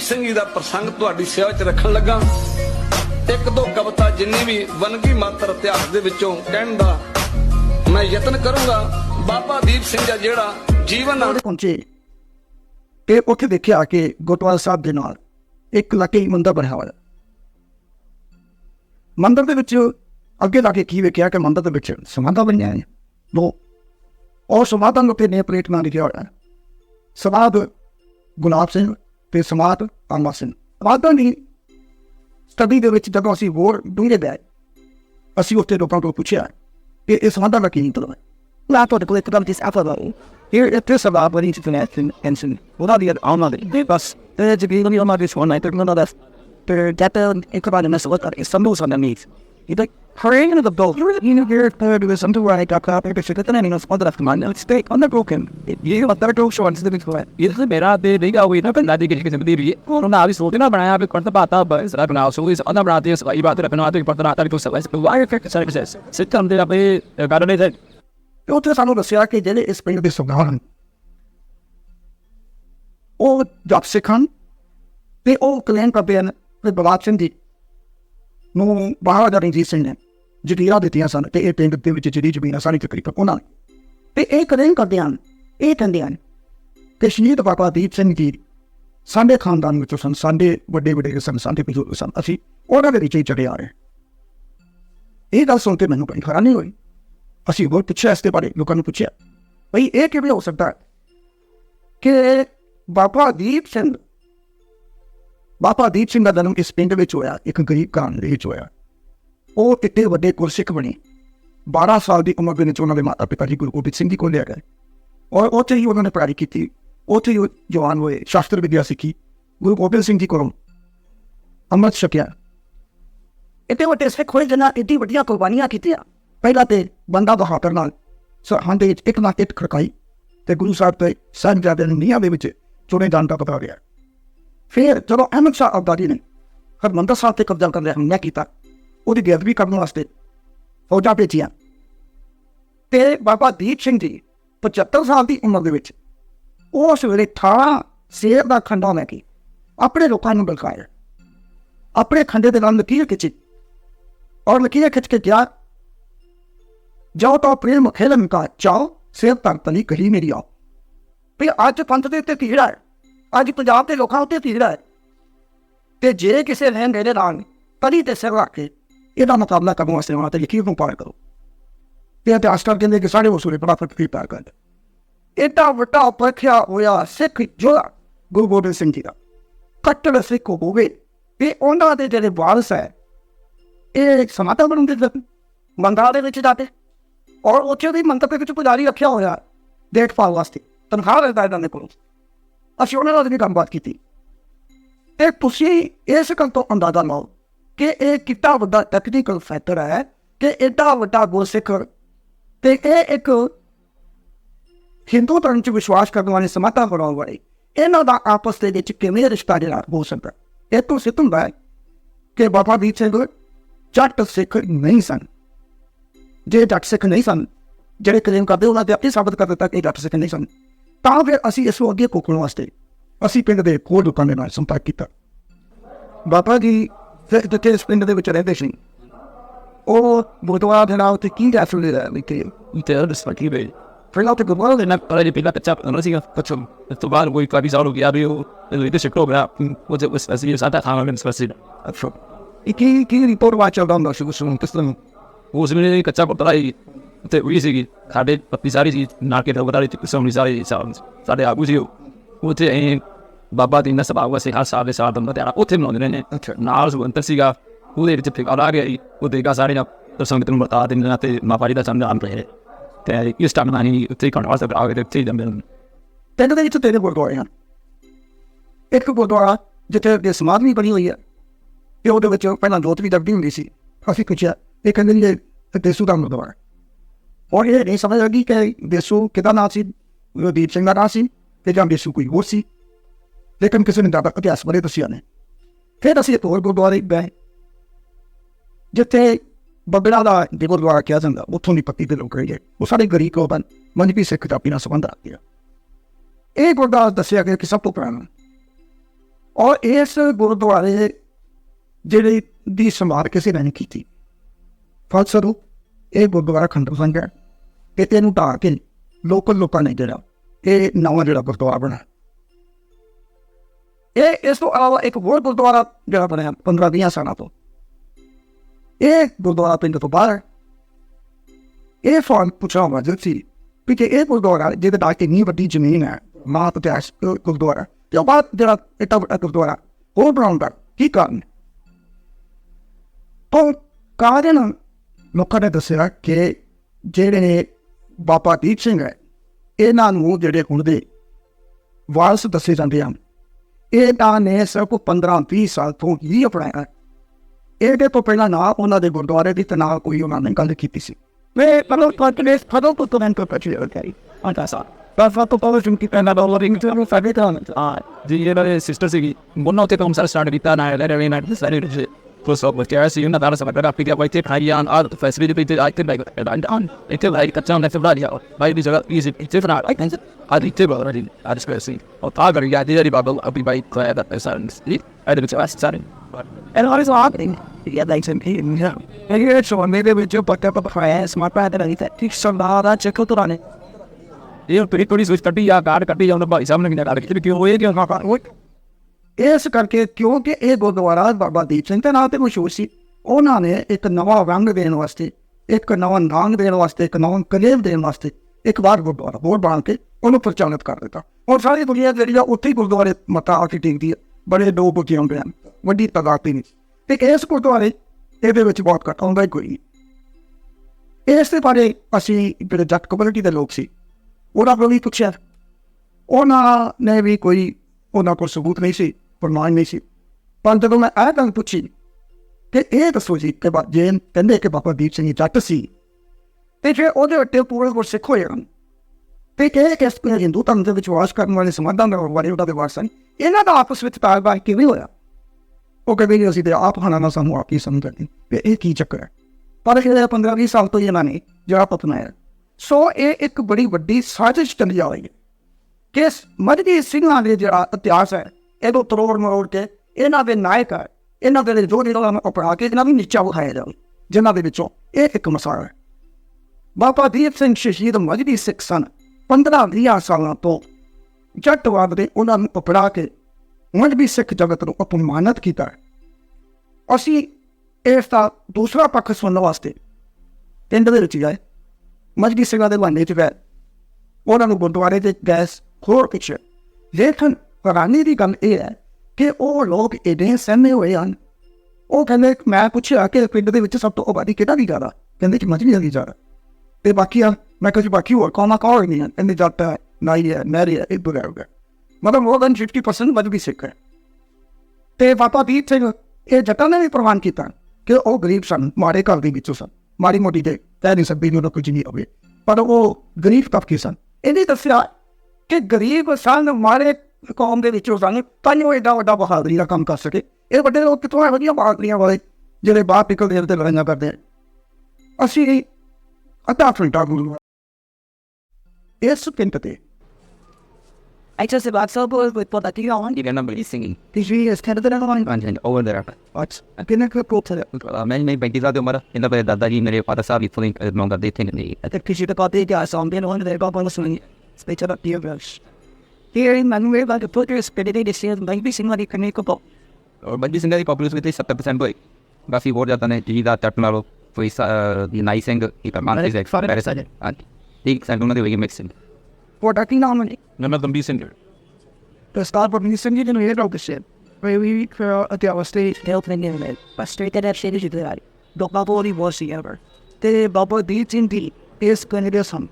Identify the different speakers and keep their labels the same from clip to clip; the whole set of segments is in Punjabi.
Speaker 1: ਦੀਪ ਸਿੰਘ ਜੀ ਦਾ ਪ੍ਰਸੰਗ ਤੁਹਾਡੀ ਸੇਵਾ 'ਚ ਰੱਖਣ ਲੱਗਾ। ਇੱਕ ਦੋ ਕਵਿਤਾ ਜਿੰਨੀ ਵੀ ਵਨਗੀ ਮਾਤਰ ਇਤਿਹਾਸ ਦੇ ਵਿੱਚੋਂ ਕਹਿਣ ਦਾ ਮੈਂ ਯਤਨ ਕਰੂੰਗਾ। ਬਾਬਾ ਦੀਪ ਸਿੰਘ ਦਾ ਜਿਹੜਾ ਜੀਵਨ ਆ।
Speaker 2: ਪਹੁੰਚੇ। ਤੇ ਉੱਥੇ ਦੇਖਿਆ ਕਿ ਗੁਰਦੁਆਰਾ ਸਾਹਿਬ ਦੇ ਨਾਲ ਇੱਕ ਲੱਕੀ ਮੰਦਰ ਬਣਿਆ ਹੋਇਆ। ਮੰਦਰ ਦੇ ਵਿੱਚ ਅੱਗੇ ਲਾ ਕੇ ਕੀ ਵੇਖਿਆ ਕਿ ਮੰਦਰ ਦੇ ਵਿੱਚ ਸਮਾਧਾ ਬਣੀਆਂ ਹੈ ਦੋ ਉਹ ਸਮਾਧਾਂ ਉੱਤੇ ਨੇ ਪਲੇਟ ਨਾਲ ਲਿਖਿਆ ਹੋਇਆ। ਹੈ ਸਮਾਧ ਗੁਲਾਬ ਸਿੰਘ ਤੇ ਸਮਾਧ ਆਮਾ ਸਿੰਘ ਸਮਾਧਾਂ ਦੀ ਸਟੱਡੀ ਦੇ ਵਿੱਚ ਜਦੋਂ ਅਸੀਂ ਹੋਰ ਡੂੰਘੇ ਗਏ ਅਸੀਂ ਉੱਥੇ ਲੋਕਾਂ ਤੋਂ ਪੁੱਛਿਆ ਕਿ ਇਹ ਸਮਾਧਾਂ ਦਾ ਕੀ ਮਤਲਬ ਹੈ ਲਾ ਤੁਹਾਡੇ ਕੋਲ ਇੱਕਦਮ ਜਿਸ ਆਪਾਂ ਦਾ Here it is about what he's connecting and sin. What are the other on the bus? The Jabil on this one night, none of that. The data increment in this what is some moves underneath. He's like, hurry into the boat. You know, here, there was something where I got caught, I should get the name of the left man. It's stay on the broken. You got that door short, it's the big one.
Speaker 3: ਇਹ ਤਾਂ ਮੇਰਾ ਦੇ ਦੇਗਾ ਉਹ ਨਾ ਬੰਦਾ ਦੇ ਕੇ ਕਿਸੇ ਦੀ ਵੀ ਉਹ ਨਾ ਵੀ ਸੋਚਣਾ ਬਣਾਇਆ ਵੀ ਕਰਤਾ ਪਾਤਾ ਬਸ ਰਾ ਬਣਾਓ ਸੋ ਇਸ ਅੰਦਰ ਬਣਾਤੇ ਇਸ ਵਾਈ ਬਾਤ ਰਪਨਾ ਤੇ ਪਰਤਨਾ ਤਾਂ ਕੋ ਸਵਾਇਸ ਵਾਈ ਫਿਰ ਸਰਵਿਸ ਸਿਸਟਮ ਦੇ ਆਪਣੇ ਗਾਰਡਨ ਦੇ
Speaker 2: ਤੇ ਉੱਥੇ ਸਾਨੂੰ ਦੱਸਿਆ ਕਿ ਜਿਹੜੇ ਇਸ ਪਿੰਡ ਦੇ ਸਰਦਾਰ ਹਨ ਉਹ ਜਪ ਸਿੱਖਣ ਤੇ ਉਹ ਕਲੇਮ ਕਰਦੇ ਹਨ ਕਿ ਬਲਾਕ ਸਿੰਘ ਜੀ ਨੂੰ ਬਾਹਰ ਦਾ ਰਣਜੀਤ ਸਿੰਘ ਨੇ ਜਟੀਰਾ ਦਿੱਤੀਆਂ ਸਨ ਤੇ ਇਹ ਪਿੰਡ ਦੇ ਵਿੱਚ ਜਿਹੜੀ ਜ਼ਮੀਨ ਆ ਸਾਰੀ ਤਕਰੀਬਨ ਉਹਨਾਂ ਨੇ। ਤੇ ਇਹ ਕਦੇ ਕਰਦੇ ਹਨ, ਇਹ ਕਹਿੰਦੇ ਹਨ ਕਿ ਸ਼ਹੀਦ ਬਾਬਾ ਦੀਪ ਸਿੰਘ ਜੀ ਸਾਡੇ ਖਾਨਦਾਨ ਵਿੱਚੋਂ ਸਨ, ਸਾਡੇ ਵੱਡੇ ਵੱਡੇ ਸਨ, ਸਾਡੇ ਬਜ਼ੁਰਗ ਸਨ, ਅਸੀਂ ਉਹਨਾਂ ਦੇ ਵਿੱਚ ਹੀ ਚੜੇ ਆ ਰਹੇ ਇਹ ਗੱਲ ਸੁਣ ਕੇ ਮੈਨੂੰ ਬੜੀ ਹੈਰਾਨੀ ਹੋਈ। ਅਸੀਂ ਬਹੁਤ ਪੁੱਛਿਆ ਇਸ ਦੇ ਬਾਰੇ, ਲੋਕਾਂ ਨੂੰ ਪੁੱਛਿਆ ਭਈ ਇਹ ਕਿਵੇਂ ਹੋ ਸਕਦਾ ਕਿ ਬਾਬਾ ਦੀਪ ਸਿੰਘ ਬਾਬਾ ਦੀਪ ਸਿੰਘ ਦਾ ਜਨਮ ਇਸ ਪਿੰਡ ਵਿੱਚ ਹੋਇਆ ਇੱਕ ਗਰੀਬ ਘਰ ਦੇ ਵਿੱਚ ਹੋਇਆ। ਉਹ ਇੱਥੇ ਵੱਡੇ ਗੁਰਸਿੱਖ ਬਣੇ। 12 ਸਾਲ ਦੀ ਉਮਰ ਦੇ ਵਿੱਚ ਉਹਨਾਂ ਦੇ ਮਾਤਾ ਪਿਤਾ ਜੀ ਗੁਰੂ ਗੋਬਿੰਦ ਸਿੰਘ ਜੀ ਕੋਲ ਲੈ ਗਏ। ਔਰ ਉੱਥੇ ਹੀ ਉਹਨਾਂ ਨੇ ਪੜ੍ਹਾਈ ਕੀਤੀ। ਉੱਥੇ ਹੀ ਜਵਾਨ ਹੋਏ ਸ਼ਾਸਤਰ ਵਿਦਿਆ ਸਿੱਖੀ। ਗੁਰੂ ਗੋਬਿੰਦ ਸਿੰਘ ਜੀ ਕੋਲੋਂ ਅੰਮ੍ਰਿਤ ਛਕਿਆ। ਇੱਥੇ ਵੱਡੇ ਸਿੱਖ ਹੋਏ ਜਨਾ ਇੱਡੀ ਵੱਡੀਆਂ ਕੁਰਬਾਨੀਆਂ ਕੀਤੀਆਂ। ਪਹਿਲਾਂ ਤੇ ਬੰਦਾ ਬਹਾਦਰ ਨਾਲ ਸਰਹੰਦ ਵਿੱਚ ਇੱਕ ਨਾ ਇੱਕ ਖੜਕਾਈ ਤੇ ਗੁਰੂ ਸਾਹਿਬ ਤੇ ਸਾਹਿਬਜ਼ਾਦੇ ਨੂੰ ਨੀਹਾਂ ਦੇ ਵਿੱਚ ਚੁਣੇ ਜਾਣ ਦਾ ਪਤਾ ਗਿਆ ਫਿਰ ਜਦੋਂ ਅਹਿਮਦ ਸ਼ਾਹ ਅਬਦਾਲੀ ਨੇ ਹਰਮੰਦਰ ਸਾਹਿਬ ਤੇ ਕਬਜ਼ਾ ਕਰਨ ਦਾ ਹਮਲਾ ਕੀਤਾ, ਉਹਦੀ ਬੇਅਦਬੀ ਕਰਨ ਵਾਸਤੇ ਫੌਜਾਂ ਭੇਜੀਆਂ। ਤੇ ਬਾਬਾ ਦੀਪ ਸਿੰਘ ਜੀ 75 ਸਾਲ ਦੀ ਉਮਰ ਦੇ ਵਿੱਚ ਉਸ ਵੇਲੇ ਥਾਂ ਸ਼ੇਰ ਦਾ ਖੰਡਾ ਲੈ ਕੇ ਆਪਣੇ ਲੋਕਾਂ ਨੂੰ ਬਲਕਾਇਆ। ਆਪਣੇ ਖੰਡੇ ਦੇ ਨਾਲ ਲਕੀਰ ਖਿੱਚੀ ਔਰ ਲਕੀਰ ਖਿੱਚ ਕੇ ਕਿਹਾ, ਜਾਓ ਤਾਂ ਪ੍ਰੇਮ ਖੇਲਣ ਕਾ ਚਾਓ, ਸਿਰ ਤੱਕ ਤਲੀ ਕਹੀ ਮੇਰੀ ਆਓ। ਵੀ ਅੱਜ ਪੰਥ ਦੇ ਉੱਤੇ ਕੀੜਾ ਹੈ। ਅੱਜ ਪੰਜਾਬ ਦੇ ਲੋਕਾਂ ਉੱਤੇ ਭੀੜ ਹੈ। ਤੇ ਜੇ ਕਿਸੇ ਲੈਣ ਦੇ ਨਾਲ ਤਲੀ ਤੇ ਸਿਰ ਰੱਖ ਕੇ ਇਹਦਾ ਮੁਕਾਬਲਾ ਕਰਨ ਵਾਸਤੇ ਉਹਨਾਂ ਤੇ ਯਕੀਨ ਨੂੰ ਪਾਰ ਕਰੋ। ਤੇ ਇਤਿਹਾਸਕਾਰ ਕਹਿੰਦੇ ਕਿ ਸਾਡੇ ਉਸੂਲੇ ਬੜਾ ਫ਼ਰਕ ਵੀ ਪਾ ਕਰ ਇਹਦਾ ਵੱਡਾ ਪਰਖਿਆ ਹੋਇਆ ਸਿੱਖ ਜੋੜਾ ਗੁਰੂ ਗੋਬਿੰਦ ਸਿੰਘ ਜੀ ਦਾ ਕੱਟੜ ਸਿੱਖ ਹੋ ਗਏ। ਤੇ ਉਹਨਾਂ ਦੇ ਜਿਹੜੇ ਵਾਰਸ ਹੈ, ਇਹ ਸਮਾਤਾ ਬਣਾਉਂਦੇ ਸਨ ਬੰਗਾਲ ਦੇ ਵਿੱਚ ਜਾਂਦੇ। ਔਰ ਉੱਥੇ ਵੀ ਮੰਤਰ ਦੇ ਵਿੱਚ ਪੁਜਾਰੀ ਰੱਖਿਆ ਹੋਇਆ ਦੇਖਭਾਲ ਵਾਸਤੇ, ਤਨਖਾਹ ਰਹਿੰਦਾ ਇਹਨਾਂ ਦੇ ਕੋਲ। ਅਸੀਂ ਉਹਨਾਂ ਨਾਲ ਵੀ ਗੱਲਬਾਤ ਕੀਤੀ। ਤੇ ਤੁਸੀਂ ਇਸ ਗੱਲ ਤੋਂ ਅੰਦਾਜ਼ਾ ਲਾਓ ਕਿ ਇਹ ਕਿੰਨਾ ਵੱਡਾ ਟੈਕਨੀਕਲ ਫੈਕਟਰ ਹੈ ਕਿ ਐਡਾ ਵੱਡਾ ਗੁਰਸਿੱਖ ਤੇ ਇਹ ਇੱਕ ਹਿੰਦੂ ਧਰਮ 'ਚ ਵਿਸ਼ਵਾਸ ਕਰਨ ਵਾਲੇ ਸਮਾਤਾ ਬਣਾਉਣ ਵਾਲੇ, ਇਹਨਾਂ ਦਾ ਆਪਸ ਦੇ ਵਿੱਚ ਕਿਵੇਂ ਰਿਸ਼ਤਾ ਜਿਹੜਾ ਹੋ ਸਕਦਾ? ਇਹ ਤੋਂ ਸਿੱਧ ਹੁੰਦਾ ਹੈ ਕਿ ਬਾਬਾ ਦੀਪ ਸਿੰਘ ਜੱਟ ਸਿੱਖ ਨਹੀਂ ਸਨ। ਜੇ ਜੱਟ ਸਿੱਖ ਨਹੀਂ ਸਨ, ਜਿਹੜੇ ਕਲੇਮ ਕਰਦੇ ਉਹਨਾਂ ਤੇ ਆਪੇ ਸਾਬਤ ਕਰ ਦਿੱਤਾ ਕਿ ਜੱਟ ਸਿੱਖ ਨਹੀਂ ਸਨ। ਤਾਂ ਫਿਰ ਅਸੀਂ ਇਸ ਨੂੰ ਅੱਗੇ ਕੋਕਣ ਵਾਸਤੇ ਅਸੀਂ ਪਿੰਡ ਦੇ ਕੋਲ ਲੋਕਾਂ ਦੇ ਨਾਲ ਸੰਪਰਕ ਕੀਤਾ। ਬਾਬਾ ਜੀ ਫਿਰ ਜਿੱਥੇ ਇਸ ਪਿੰਡ ਦੇ ਵਿੱਚ ਰਹਿੰਦੇ ਸੀ ਉਹ ਗੁਰਦੁਆਰਾ ਦੇ ਨਾਲ ਤੇ ਕੀ ਰੈਫਰ ਦਾ ਲਿਖੇ
Speaker 3: ਤੇ ਉਸ ਫਕੀ ਬੇ
Speaker 2: ਫਿਰ ਨਾਲ ਤੇ ਗੁਰਦੁਆਰਾ ਦੇ
Speaker 3: ਨਾ ਪਰ ਇਹ ਪਿਲਾ ਕੱਚਾ ਨਾ ਸੀਗਾ। ਕੱਚਾ ਤੋਂ ਬਾਅਦ ਕੋਈ ਕਾਬੀ ਸਾਰੋ ਗਿਆ ਵੀ ਉਹ ਇਹ ਤੇ ਸ਼ਕਰੋ ਬਰਾ ਉਹ ਤੇ ਉਸ ਅਸਲੀ ਸਾਡਾ ਖਾਣਾ ਮੈਂ ਸਪੈਸੀ
Speaker 2: ਅੱਛਾ। ਇਹ ਕੀ ਕੀ ਰਿਪੋਰਟ ਵਾਚ ਆਉਂਦਾ ਹੁੰਦਾ ਸੀ ਉਸ ਨੂੰ ਕਿਸ ਤਰ੍ਹਾਂ?
Speaker 3: ਉਸ ਵੇਲੇ ਕੱਚਾ ਪਤਰਾ ਹੀ ਤੇ ਉਹੀ ਸੀਗੀ ਸਾਡੇ ਪੱਤੀ ਸਾਰੀ ਸੀ ਨਾਕੇ ਤੋਂ ਬਤਾਰੀ ਤੇ ਸਮਝੀ ਸਾਰੀ ਸਾਡੇ ਆਗੂ ਸੀ ਉੱਥੇ ਐ ਬਾਬਾ ਦੀ ਨਸਬ ਆਵਾ ਸੀ ਹਰ ਸਾਲ ਦੇ ਸਾਲ ਦਾ ਤੇ ਉੱਥੇ ਮਨਾਉਂਦੇ ਨੇ। ਨਾਲ ਸੁਵੰਤਰ ਸੀਗਾ ਉਹਦੇ ਵਿੱਚ ਫਿਰ ਆ ਗਿਆ ਉਹ ਦੇਗਾ ਸਾਰੇ ਨਾ ਤਾਂ ਸੰਗਤ ਨੂੰ ਬਤਾ ਦਿੰਦੇ ਤੇ ਮਾਪਾਰੀ ਦਾ ਆਮ ਰਹੇ ਤੇ ਇਸ ਟਾਈਮ ਨਾਲ ਨਹੀਂ ਉੱਥੇ ਕਣ ਵਾਸਤੇ ਆ ਗਏ ਤੇ ਜਾਂਦੇ ਨੇ।
Speaker 2: ਪਿੰਡ ਦੇ ਵਿੱਚ ਤਿੰਨ ਗੁਰਦੁਆਰੇ ਹਨ। ਇੱਕ ਗੁਰਦੁਆਰਾ ਜਿੱਥੇ ਦੇ ਸਮਾਧੀ ਬਣੀ ਹੋਈ ਹੈ ਤੇ ਉਹਦੇ ਵਿੱਚ ਪਹਿਲਾਂ ਜੋਤ ਵੀ ਦਬਦੀ ਹੁੰਦੀ ਸੀ। ਅਸੀਂ ਪੁੱਛਿਆ ਇਹ ਕਹਿੰਦੇ ਨੇ ਇਹ ਦੇਸੂ ਦਾ ਗੁਰਦੁਆਰਾ ਔਰ ਇਹ ਨਹੀਂ ਸਮਝ ਲੱਗੀ ਕਿ ਬੇਸੂ ਕਿਹਦਾ ਨਾਂ ਸੀ ਉਹ ਦੀਪ ਸਿੰਘ ਦਾ ਨਾਂ ਸੀ ਤੇ ਜਾਂ ਬੇਸੂ ਕੋਈ ਹੋਰ ਸੀ ਲੇਕਿਨ ਕਿਸੇ ਨੇ ਦਾਦਾ ਇਤਿਹਾਸ ਬਾਰੇ ਦੱਸਿਆ ਨਹੀਂ ਫਿਰ ਅਸੀਂ ਇੱਕ ਹੋਰ ਗੁਰਦੁਆਰੇ ਗਏ ਜਿੱਥੇ ਬੱਬੜਾ ਦਾ ਜੇ ਗੁਰਦੁਆਰਾ ਕਿਹਾ ਜਾਂਦਾ ਉੱਥੋਂ ਦੀ ਪੱਤੀ ਦੇ ਲੋਕ ਰਹੇ ਉਹ ਸਾਡੇ ਗਰੀਬ ਕੋਬਨ ਮਨਪੀ ਸਿੱਖ ਦਾ ਪੀਣਾ ਸੰਬੰਧ ਰੱਖਦੇ ਆ ਇਹ ਗੁਰਦੁਆਰਾ ਦੱਸਿਆ ਗਿਆ ਕਿ ਸਭ ਤੋਂ ਪੁਰਾਣਾ ਔਰ ਇਸ ਗੁਰਦੁਆਰੇ ਜਿਹੜੇ ਦੀ ਸੰਭਾਲ ਕਿਸੇ ਨੇ ਨਹੀਂ ਕੀਤੀ ਫਲਸਰੂਪ ਇਹ ਗੁਰਦੁਆਰਾ ਖੰਡਰ ਸਿੰਘ ਕਿਤੇ ਤੇ ਇਹਨੂੰ ਢਾਹ ਕੇ ਲੋਕਲ ਲੋਕਾਂ ਨੇ ਜਿਹੜਾ ਇਹ ਨਵਾਂ ਜਿਹੜਾ ਗੁਰਦੁਆਰਾ ਬਣਾ ਇਹ ਇਸ ਤੋਂ ਇਲਾਵਾ ਇੱਕ ਹੋਰ ਗੁਰਦੁਆਰਾ ਜਿਹੜਾ ਬਣਿਆ 15 20 ਸਾਲਾਂ ਤੋਂ। ਇਹ ਗੁਰਦੁਆਰਾ ਪਿੰਡ ਤੋਂ ਬਾਹਰ ਹੈ। ਇਹ ਫਾਰਮ ਪੁੱਛਾ ਵਜਨ ਸੀ ਕਿ ਇਹ ਗੁਰਦੁਆਰਾ ਜਿਹਦੇ ਨਾਲ ਇੰਨੀ ਵੱਡੀ ਜ਼ਮੀਨ ਹੈ, ਮਾਤ ਤੇ ਗੁਰਦੁਆਰਾ, ਤੇ ਉਹ ਬਾਅਦ ਜਿਹੜਾ ਇੱਟਾ ਵੱਡਾ ਗੁਰਦੁਆਰਾ ਹੋਰ ਬਣਾਉਣ ਦਾ ਕੀ ਕਾਰਨ ਉਹ ਕਾਰਨ ਲੋਕਾਂ ਨੇ ਦੱਸਿਆ ਕਿ ਜਿਹੜੇ ਬਾਬਾ ਦੀਪ ਸਿੰਘ ਹੈ। ਇਹਨਾਂ ਨੂੰ ਜਿਹੜੇ ਹੁਣ ਦੇ ਵਾਰਸ ਦੱਸੇ ਜਾਂਦੇ ਹਨ। ਇਹਨਾਂ ਨੇ ਸਿਰਫ 15 20 ਸਾਲ ਤੋਂ ਹੀ ਅਪਣਾਇਆ ਇਹਦੇ ਤੋਂ ਪਹਿਲਾਂ ਨਾ ਉਹਨਾਂ ਦੇ ਗੁਰਦੁਆਰੇ ਦੀ ਤੇ ਕੋਈ ਉਹਨਾਂ ਨੇ ਗੱਲ ਕੀਤੀ ਸੀ। ਵੇ ਮਤਲਬ ਕੰਟੀਨਿਊਸ ਫਦੋਂ ਤੋਂ ਤੋਂ ਐਂਟਰ ਪੱਛੀ ਹੋਈ ਅੰਤਾ ਸਾ। ਬਸ ਫਤੋ ਪਾਵਰ ਜੁਮ ਕੀ ਪੈਣਾ ਦਾ ਲੋਰਿੰਗ ਤੇ ਉਹ ਫਾਇਦੇ ਤਾਂ
Speaker 3: ਆ ਜੀ, ਇਹਨਾਂ ਸਿਸਟਰ ਸੀਗੀ। ਉਹਨਾਂ ਉੱਤੇ ਕੰਮ ਸਾਰਾ ਸਟਾਰਟ ਕੀਤਾ ਨਾ ਲੈ ਰਹੇ ਨਾ ਸਾਰੇ ਜਿਹੜੇ ਫਸਟ ਆਫ ਮਟਿਆ ਸੀ ਉਹਨਾਂ ਦਾ ਸਭ ਦਾ ਪਿਕ ਅਪ ਤੇ ਖਾਈਆਂ ਆ ਫੈਸਿਲਿਟੀ ਤੇ ਆਈ ਤੇ ਲਾਈਕ ਐਂਡ ਆਨ ਇੱਥੇ ਲਾਈਕ ਕੱਚਾ ਹੁੰਦਾ ਫਿਰ ਬਾਰੀ ਆ ਬਾਈ ਦੀ ਜਗ੍ਹਾ ਈਜ਼ੀ ਇੱਥੇ ਫਨਾ ਆਈ ਥਿੰਕ ਆ ਦੀ ਤੇ ਬਰੋ ਰੈਡੀ ਆ ਦਿਸ ਸੀ ਉਹ ਤਾਂ ਕਰ ਗਿਆ ਦੀ ਬਾਬਲ ਅਬੀ ਬਾਈ ਕਲਾਇਰ ਦਾ ਸਾਰਨਸ ਇਹ ਦੇ ਵਿੱਚ ਆ ਸਾਰਨ
Speaker 2: And what is happening? Yeah, like some pain, yeah. And you're so maybe with your butt up a fire, smart bad that I that teach some bad check out on it.
Speaker 3: ਇਹ ਪਰੀ ਪਰੀ ਸਵਿਚ ਕੱਟੀ ਆ ਕਾਰ ਕੱਟੀ ਜਾਂਦਾ ਭਾਈ ਸਾਹਿਬ ਨੇ ਕਿਹਾ ਕਰ ਕਿ ਕਿਉਂ ਹੋਏ ਕਿਉਂ ਨਾ
Speaker 2: ਇਸ ਕਰਕੇ ਕਿਉਂਕਿ ਇਹ ਗੁਰਦੁਆਰਾ ਬਾਬਾ ਦੀਪ ਸਿੰਘ ਦੇ ਨਾਂ ਤੇ ਮਸ਼ਹੂਰ ਸੀ। ਉਹਨਾਂ ਨੇ ਇੱਕ ਨਵਾਂ ਰੰਗ ਦੇਣ ਵਾਸਤੇ, ਇੱਕ ਨਵਾਂ ਨਾਮ ਦੇਣ ਵਾਸਤੇ, ਇੱਕ ਨਵਾਂ ਕਲੇਮ ਦੇਣ ਵਾਸਤੇ ਇੱਕ ਵਾਰ ਗੁਰਦੁਆਰਾ ਬੋਰਡ ਬਣਾ ਕੇ ਉਹਨੂੰ ਪ੍ਰਚਲਿਤ ਕਰ ਦਿੱਤਾ। ਔਰ ਸਾਰੀ ਦੁਨੀਆ ਜਿਹੜੀ ਆ, ਉੱਥੇ ਹੀ ਗੁਰਦੁਆਰੇ ਮੱਥਾ ਆ ਕੇ ਟੇਕਦੀ ਹੈ ਬੜੇ ਲੋਕ ਉੱਥੇ ਆਉਂਦੇ ਹਨ, ਵੱਡੀ ਤਾਦਾਦ ਦੇ ਵਿੱਚ। ਤੇ ਇਸ ਗੁਰਦੁਆਰੇ ਇਹਦੇ ਵਿੱਚ ਬਹੁਤ ਘੱਟ ਆਉਂਦਾ ਹੀ ਕੋਈ ਨਹੀਂ। ਇਸ ਦੇ ਬਾਰੇ ਅਸੀਂ ਜਿਹੜੇ ਜੱਟ ਕਮਿਊਨਿਟੀ ਦੇ ਲੋਕ ਸੀ, ਉਹਨਾਂ ਕੋਲ ਵੀ ਪੁੱਛਿਆ। ਉਹਨਾਂ ਨੇ ਵੀ ਕੋਈ ਉਹਨਾਂ ਕੋਲ ਸਬੂਤ ਨਹੀਂ ਸੀ, ਪ੍ਰਮਾਣ ਨਹੀਂ ਸੀ। ਪਰ ਜਦੋਂ ਮੈਂ ਇਹ ਗੱਲ ਪੁੱਛੀ ਕਿ ਇਹ ਦੱਸੋ ਜੀ ਕਿ ਬਾ ਜੇ ਕਹਿੰਦੇ ਕਿ ਬਾਬਾ ਦੀਪ ਸਿੰਘ ਜੀ ਜੱਟ ਸੀ। ਤੇ ਫਿਰ ਉਹਦੇ ਉੱਤੇ ਪੂਰੇ ਕੋਲ ਸਿੱਖ ਹੋਏ ਹਨ, ਤੇ ਕਿ ਕਿਸ ਕੋਈ ਹਿੰਦੂ ਧਰਮ ਦੇ ਵਿੱਚ ਵਾਸ ਕਰਨ ਵਾਲੇ ਸਮਾਧਾਂ ਦੇ ਵਾਲੇ ਉਹਦਾ ਦੇ ਵਾਰਸਨ ਇਹਨਾਂ ਦਾ ਆਪਸ ਵਿੱਚ ਤਾਲਬਾਲ ਕਿਵੇਂ ਹੋਇਆ? ਉਹ ਕਹਿੰਦੇ ਜੀ, ਅਸੀਂ ਤੇ ਆਪ ਹਣਾ ਨਾ ਸਾਨੂੰ ਆਪ ਹੀ ਸਮਝਦੇ ਕਿ ਇਹ ਕੀ ਚੱਕਰ ਹੈ? ਪਰ ਇਹ 15 20 ਸਾਲ ਤੋਂ ਹੀ ਇਹਨਾਂ ਨੇ ਜਿਹੜਾ ਪਤਨਾ ਹੈ ਸੋ ਇਹ ਇੱਕ ਬੜੀ ਵੱਡੀ ਸਾਜ਼ਿਸ਼ ਚੱਲੀ ਜਾ ਰਹੀ ਹੈ। ਕਿ ਇਸ ਸਿੰਘਾਂ ਦੇ ਜਿਹੜਾ ਇਤਿਹਾਸ ਹੈ, ਇਹਨੂੰ ਤਰੋੜ ਮਰੋੜ ਕੇ ਇਹਨਾਂ ਦੇ ਨਾਇਕ ਹੈ, ਇਹਨਾਂ ਦੇ ਜੋ ਜਿਹੜਾ ਨੂੰ ਅਪਣਾ ਕੇ ਇਹਨਾਂ ਨੂੰ ਨੀਚਾ ਵਿਖਾਇਆ ਜਾਵੇ, ਜਿਨ੍ਹਾਂ ਦੇ ਵਿੱਚੋਂ ਇਹ ਇੱਕ ਮਸਾਲ ਹੈ। ਬਾਬਾ ਦੀਪ ਸਿੰਘ ਸ਼ਹੀਦ ਮਜਦੀ ਸਿੱਖ ਸਨ 15 20 ਸਾਲਾਂ ਤੋਂ ਜੱਟਵਾਦ ਦੇ ਉਹਨਾਂ ਨੂੰ ਅਪਣਾ ਕੇ ਮਜਬੀ ਸਿੱਖ ਜਗਤ ਨੂੰ ਅਪਮਾਨਿਤ ਕੀਤਾ ਅਸੀਂ ਇਸ ਦਾ ਦੂਸਰਾ ਪੱਖ ਸੁਣਨ ਵਾਸਤੇ ਪਿੰਡ ਦੇ ਵਿੱਚ ਗਏ ਮਜਬੀ ਸਿੰਘਾਂ ਦੇ ਬਾਣੇ ਚ ਗਏ। ਉਹਨਾਂ ਨੂੰ ਗੁਰਦੁਆਰੇ 'ਤੇ ਗੈਸ ਹੋਰ ਪਿੱਛੇ ਲੇਕਿਨ ਹੈਰਾਨੀ ਦੀ ਗੱਲ ਇਹ ਹੈ ਕਿ ਉਹ ਲੋਕ ਇਹਦੇ ਸਹਿਮੇ ਹੋਏ ਹਨ ਉਹ ਕਹਿੰਦੇ ਮੈਂ ਪੁੱਛਿਆ ਕਿ ਪਿੰਡ ਦੇ ਵਿੱਚ ਸਭ ਤੋਂ ਆਬਾਦੀ ਕਿਹੜਾ ਦੀ ਜ਼ਿਆਦਾ ਕਹਿੰਦੇ ਕਿ ਮਜਬੀ ਦੀ ਜ਼ਿਆਦਾ ਤੇ ਬਾਕੀ ਆ ਮੈਂ ਕਿਹਾ ਜੀ ਬਾਕੀ ਹੋਰ ਕੌਣ ਕੌਣ ਨਹੀਂ ਹਨ ਇਹਨੇ ਜੱਟ ਹੈ ਨਾਈ ਹੈ ਮੈਰੀ ਹੈ ਇਹ ਬਗੈਰ ਮਤਲਬ more than 50% ਮਜਬੀ ਸਿੱਖ ਹੈ ਤੇ ਬਾਬਾ ਦੀਪ ਸਿੰਘ ਇਹ ਜੱਟਾਂ ਨੇ ਵੀ ਪ੍ਰਵਾਨ ਕੀਤਾ ਕਿ ਉਹ ਗਰੀਬ ਸਨ ਮਾੜੇ ਘਰ ਦੇ ਵਿੱਚੋਂ ਸਨ ਮਾੜੀ ਮੋਟੀ ਦੇ ਕਹਿ ਨਹੀਂ ਸਕਦੇ ਉਹਨਾਂ ਕੁਝ ਨਹੀਂ ਹੋਵੇ ਪਰ ਉਹ ਗਰੀਬ ਤਬਕੇ ਸਨ ਇਹਨੇ ਦੱਸਿਆ ਕਿ ਗਰੀਬ ਸਨ ਮਾਰੇ ਕੌਮ ਦੇ ਵਿੱਚੋਂ ਤਾਂ ਉਹ ਏਡਾ ਵੱਡਾ ਬਹਾਦਰੀ ਦਾ ਕੰਮ ਕਰ ਸਕੇ। ਇਹ ਵੱਡੇ ਲੋਕ ਕਿਤੋਂ ਇਹੋ ਜਿਹੀਆਂ ਬਹਾਦਰੀਆਂ ਵਾਲੇ ਜਿਹੜੇ ਬਾਹਰ ਨਿਕਲਦੇ ਹਨ ਤੇ ਲੜਾਈਆਂ ਕਰਦੇ ਹਨ ਅਸੀਂ ਅੱਧਾ ਘੰਟਾ ਗੁਰੂ ਇਸ ਪਿੰਡ ਤੇ
Speaker 4: ਅੱਛਾ ਸੇ ਬਾਤ ਸਭ ਕੋਈ ਪਤਾ ਕੀ ਹੋਣ।
Speaker 3: ਦੀ ਨਾ ਬਲੀ ਸਿੰਗਿੰਗ
Speaker 2: ਤੇ ਜੀ ਇਸ ਕੰਨ ਤੇ ਨਾ
Speaker 3: ਹੋਣ ਕੰਨ ਓਵਰ ਦੇ ਰੱਖ
Speaker 2: ਅੱਛ ਕਿੰਨਾ ਕੁ ਕੋਪ ਤੇ
Speaker 3: ਮੈਂ ਮੈਂ ਬੈਂਕੀ ਦਾ ਉਮਰ ਇਹਨਾਂ ਮੇਰੇ ਦਾਦਾ ਜੀ ਮੇਰੇ ਫਾਦਰ ਸਾਹਿਬ ਇਥੋਂ ਹੀ ਨੌਂ ਕਰਦੇ ਇੱਥੇ ਨਹੀਂ
Speaker 4: ਅਤੇ ਕਿਸੇ ਦੇ ਪਾਤੇ ਕਿ ਆਸਾਮ ਦੇ ਨੌਂ ਦੇ ਬਾਬਾ ਨੂੰ ਸੁਣੀ Speech up the others. Here in Manuel, like a put your spirit in the sales, somebody can make a book.
Speaker 3: ਔਰ ਬੰਦੀ ਸਿੰਘਾਂ ਦੀ ਪੋਪੂਲੇਸ਼ਨ ਵਿੱਚ 70% ਹੋਈ ਕਾਫੀ ਹੋਰ ਜ਼ਿਆਦਾ ਨੇ ਜੀ ਦਾ ਚੱਟ ਨਾਲੋਂ ਕੋਈ ਦੀ ਨਾਈ ਸਿੰਘ ਹੈ
Speaker 4: Sorry,
Speaker 3: ਪੈਰੇ
Speaker 4: sorry.
Speaker 3: ਹਾਂ ਠੀਕ ਸਾਨੂੰ ਉਹਨਾਂ ਦੇ ਹੋਈ ਮਿਕਸਿੰਗ
Speaker 2: ਤੁਹਾਡਾ ਕੀ ਨਾਮ ਹੈ
Speaker 3: ਨਮਾ ਗੰਭੀਰ ਸਿੰਘ
Speaker 2: ਤੇ ਸਟਾਰ ਪਰ ਨਹੀਂ ਸੰਗੀ ਨੂੰ ਇਹ ਰੋਕ ਸੇ ਵੇ ਵੀ ਫਿਰ
Speaker 4: in it. But straight to that shit is you do that. Don't know what he was he ever.
Speaker 2: ਤੇ ਬਾਬਾ ਸਿੰਘ ਦੀ ਇਸ ਕੈਨੇਡਾ ਸਨ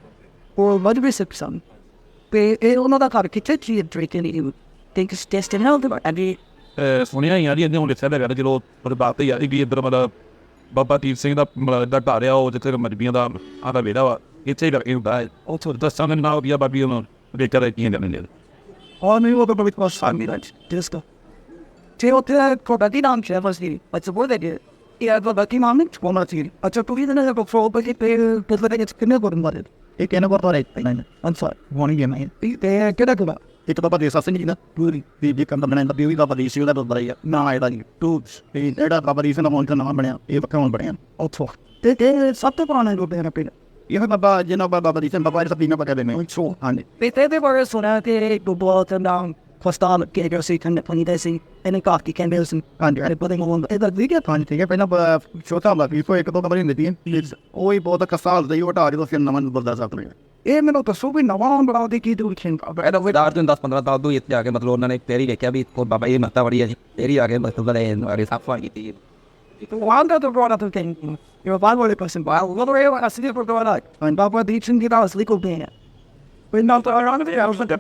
Speaker 2: ਉਹ ਮਜਬੀ ਸਿੱਖ ਸਨ ਤੇ ਇਹ ਉਹਨਾਂ ਦਾ ਘਰ ਕਿੱਥੇ ਸੀ ਟ੍ਰੇਕ ਨਹੀਂ
Speaker 4: You. Think it's destined out there. I mean,
Speaker 5: ਸੁਣਿਆ ਹੀ ਆ ਜੀ ਇਹਨੇ ਹੁਣ ਲਿਖਿਆ ਤਾਂ ਹੈਗਾ ਜਦੋਂ ਉਹਦੇ ਬਾਤ ਤੇ ਯਾਰੀ ਵੀ ਇੱਧਰ ਮਤਲਬ ਬਾਬਾ ਦੀਪ ਸਿੰਘ ਦਾ ਮਤਲਬ ਦਾ ਘਰ ਆ ਉਹ ਜਿੱਥੇ ਮਜਬੀਆਂ ਦਾ ਆਦਾ ਵੇੜਾ ਵਾ ਇੱਥੇ ਹੀ ਕਰਕੇ ਹੁੰਦਾ ਹੈ ਉੱਥੋਂ ਦੱਸਾਂ ਦੇ ਨਾਲ ਵੀ ਆ ਬਾਬੀ ਉਹਨੂੰ ਵੇਚਾ ਦੇ ਕੀ ਕਰਨੇ ਨੇ
Speaker 2: ਔਰ ਨਹੀਂ ਉਹ ਤਾਂ ਬੜੀ ਪਾਸ ਆ ਮੇਰਾ
Speaker 4: just go.
Speaker 2: ਤੇ ਉੱਥੇ
Speaker 4: But I don't care what's the, what's the word they did.
Speaker 2: ਇਹ ਬਾਬਾ ਕੀ ਨਾਮ ਹੈ ਕੋਮਾ ਸੀ ਅੱਛਾ ਤੂੰ ਵੀ ਨਾ ਕੋ ਫੋ ਬਈ ਤੇ ਤੇ ਤੇ ਕਿੰਨੇ ਕੋਲ ਮਰੇ ਇਹ ਕਿੰਨੇ ਕੋਲ ਰਹੇ ਨਹੀਂ ਅਨਸਰ ਵਾਰਨਿੰਗ ਹੈ ਮੈਂ ਤੇ ਕਿਹੜਾ ਕਿਹੜਾ
Speaker 6: ਇੱਕ ਬਾਬਾ ਦੇਸਾ ਸਿੰਘ ਜੀ ਦਾ ਪੂਰੀ ਦੀ ਦੀ ਕੰਮ ਬਣਾਇਆ ਵੀ ਉਹ ਬਾਬਾ ਦੀਪ ਸਿੰਘ ਦਾ ਬੰਦਾ ਹੀ ਨਾ ਇਹਦਾ ਨਹੀਂ ਟੂ ਤੇ ਜਿਹੜਾ ਬਾਬਾ ਦੀਪ ਸਿੰਘ ਦਾ ਮੌਂਟ ਨਾਮ ਬਣਿਆ ਇਹ ਪੱਕਾ ਹੁਣ ਬਣਿਆ ਉੱਥੋਂ
Speaker 2: ਤੇ ਤੇ ਸਭ ਤੋਂ ਪੁਰਾਣਾ ਰੂਪ ਹੈ ਪਿੰਡ
Speaker 6: ਇਹ ਬਾਬਾ ਜਿਹਨਾਂ ਬਾਬਾ ਦੀ ਸਿੰਘ ਬਾਬਾ ਇਹ ਸਭ ਪੀਣਾ ਪੱਕਾ ਦੇ ਨੇ ਸੋ ਹਾਂਜੀ
Speaker 2: ਤੇ ਤੇ ਬਾਰੇ ਸੁਣਿਆ ਕਿ ਬੁੱਬਾ ਤੇ ਨਾਮ ਖਸਤਾਨ ਕੇ ਜੋ ਸੀ ਕੰਨ ਪਨੀ ਦੇ ਸੀ ਇਹਨੇ ਕਾਫੀ ਕੈਂਬਲ ਸੀ
Speaker 6: ਹਾਂਜੀ
Speaker 2: ਤੇ ਬਦੇ ਮੋਂ ਇਹਦਾ ਵੀਡੀਓ
Speaker 6: ਹਾਂਜੀ ਠੀਕ ਹੈ ਪਹਿਲਾਂ ਬ- ਛੋਟਾ ਹੁੰਦਾ ਸੀ ਕੋਈ ਇੱਕ ਦੋ ਕਮਰੇ ਹੁੰਦੇ ਸੀ ਉਹ ਹੀ ਬਹੁਤ ਕਸਾਲ ਦਾ ਹੀ ਉਹ ਹਟਾ ਜਦੋਂ ਫਿਰ ਨਵਾਂ ਬੰਦਾ ਸਾਥ ਰਿਹਾ
Speaker 2: ਇਹ ਮੈਨੂੰ ਦੱਸੋ ਵੀ ਨਵਾਂ ਬਣਾ ਦੇ ਕੀ ਦੂਰ ਖਿੰਨ
Speaker 3: ਇਹਦਾ ਕੋਈ ਦਾਰ ਤੋਂ 10 15 ਸਾਲ ਤੋਂ ਇੱਥੇ ਆ ਕੇ ਮਤਲਬ ਉਹਨਾਂ ਨੇ ਤੇਰੀ ਵੇਖਿਆ ਵੀ ਕੋਈ ਬਾਬਾ ਇਹ ਮੱਤਾ ਬੜੀ ਹੈ ਜੀ ਤੇਰੀ ਆ ਕੇ ਮਤਲਬ ਲੈ ਅਰੇ ਸਾਫਾ ਕੀਤੀ
Speaker 2: Wanda the brought up the thing. You're a Bible person, but I'll go away. I see it for going on. And Baba the Chin did us legal being it. But not the around the house. The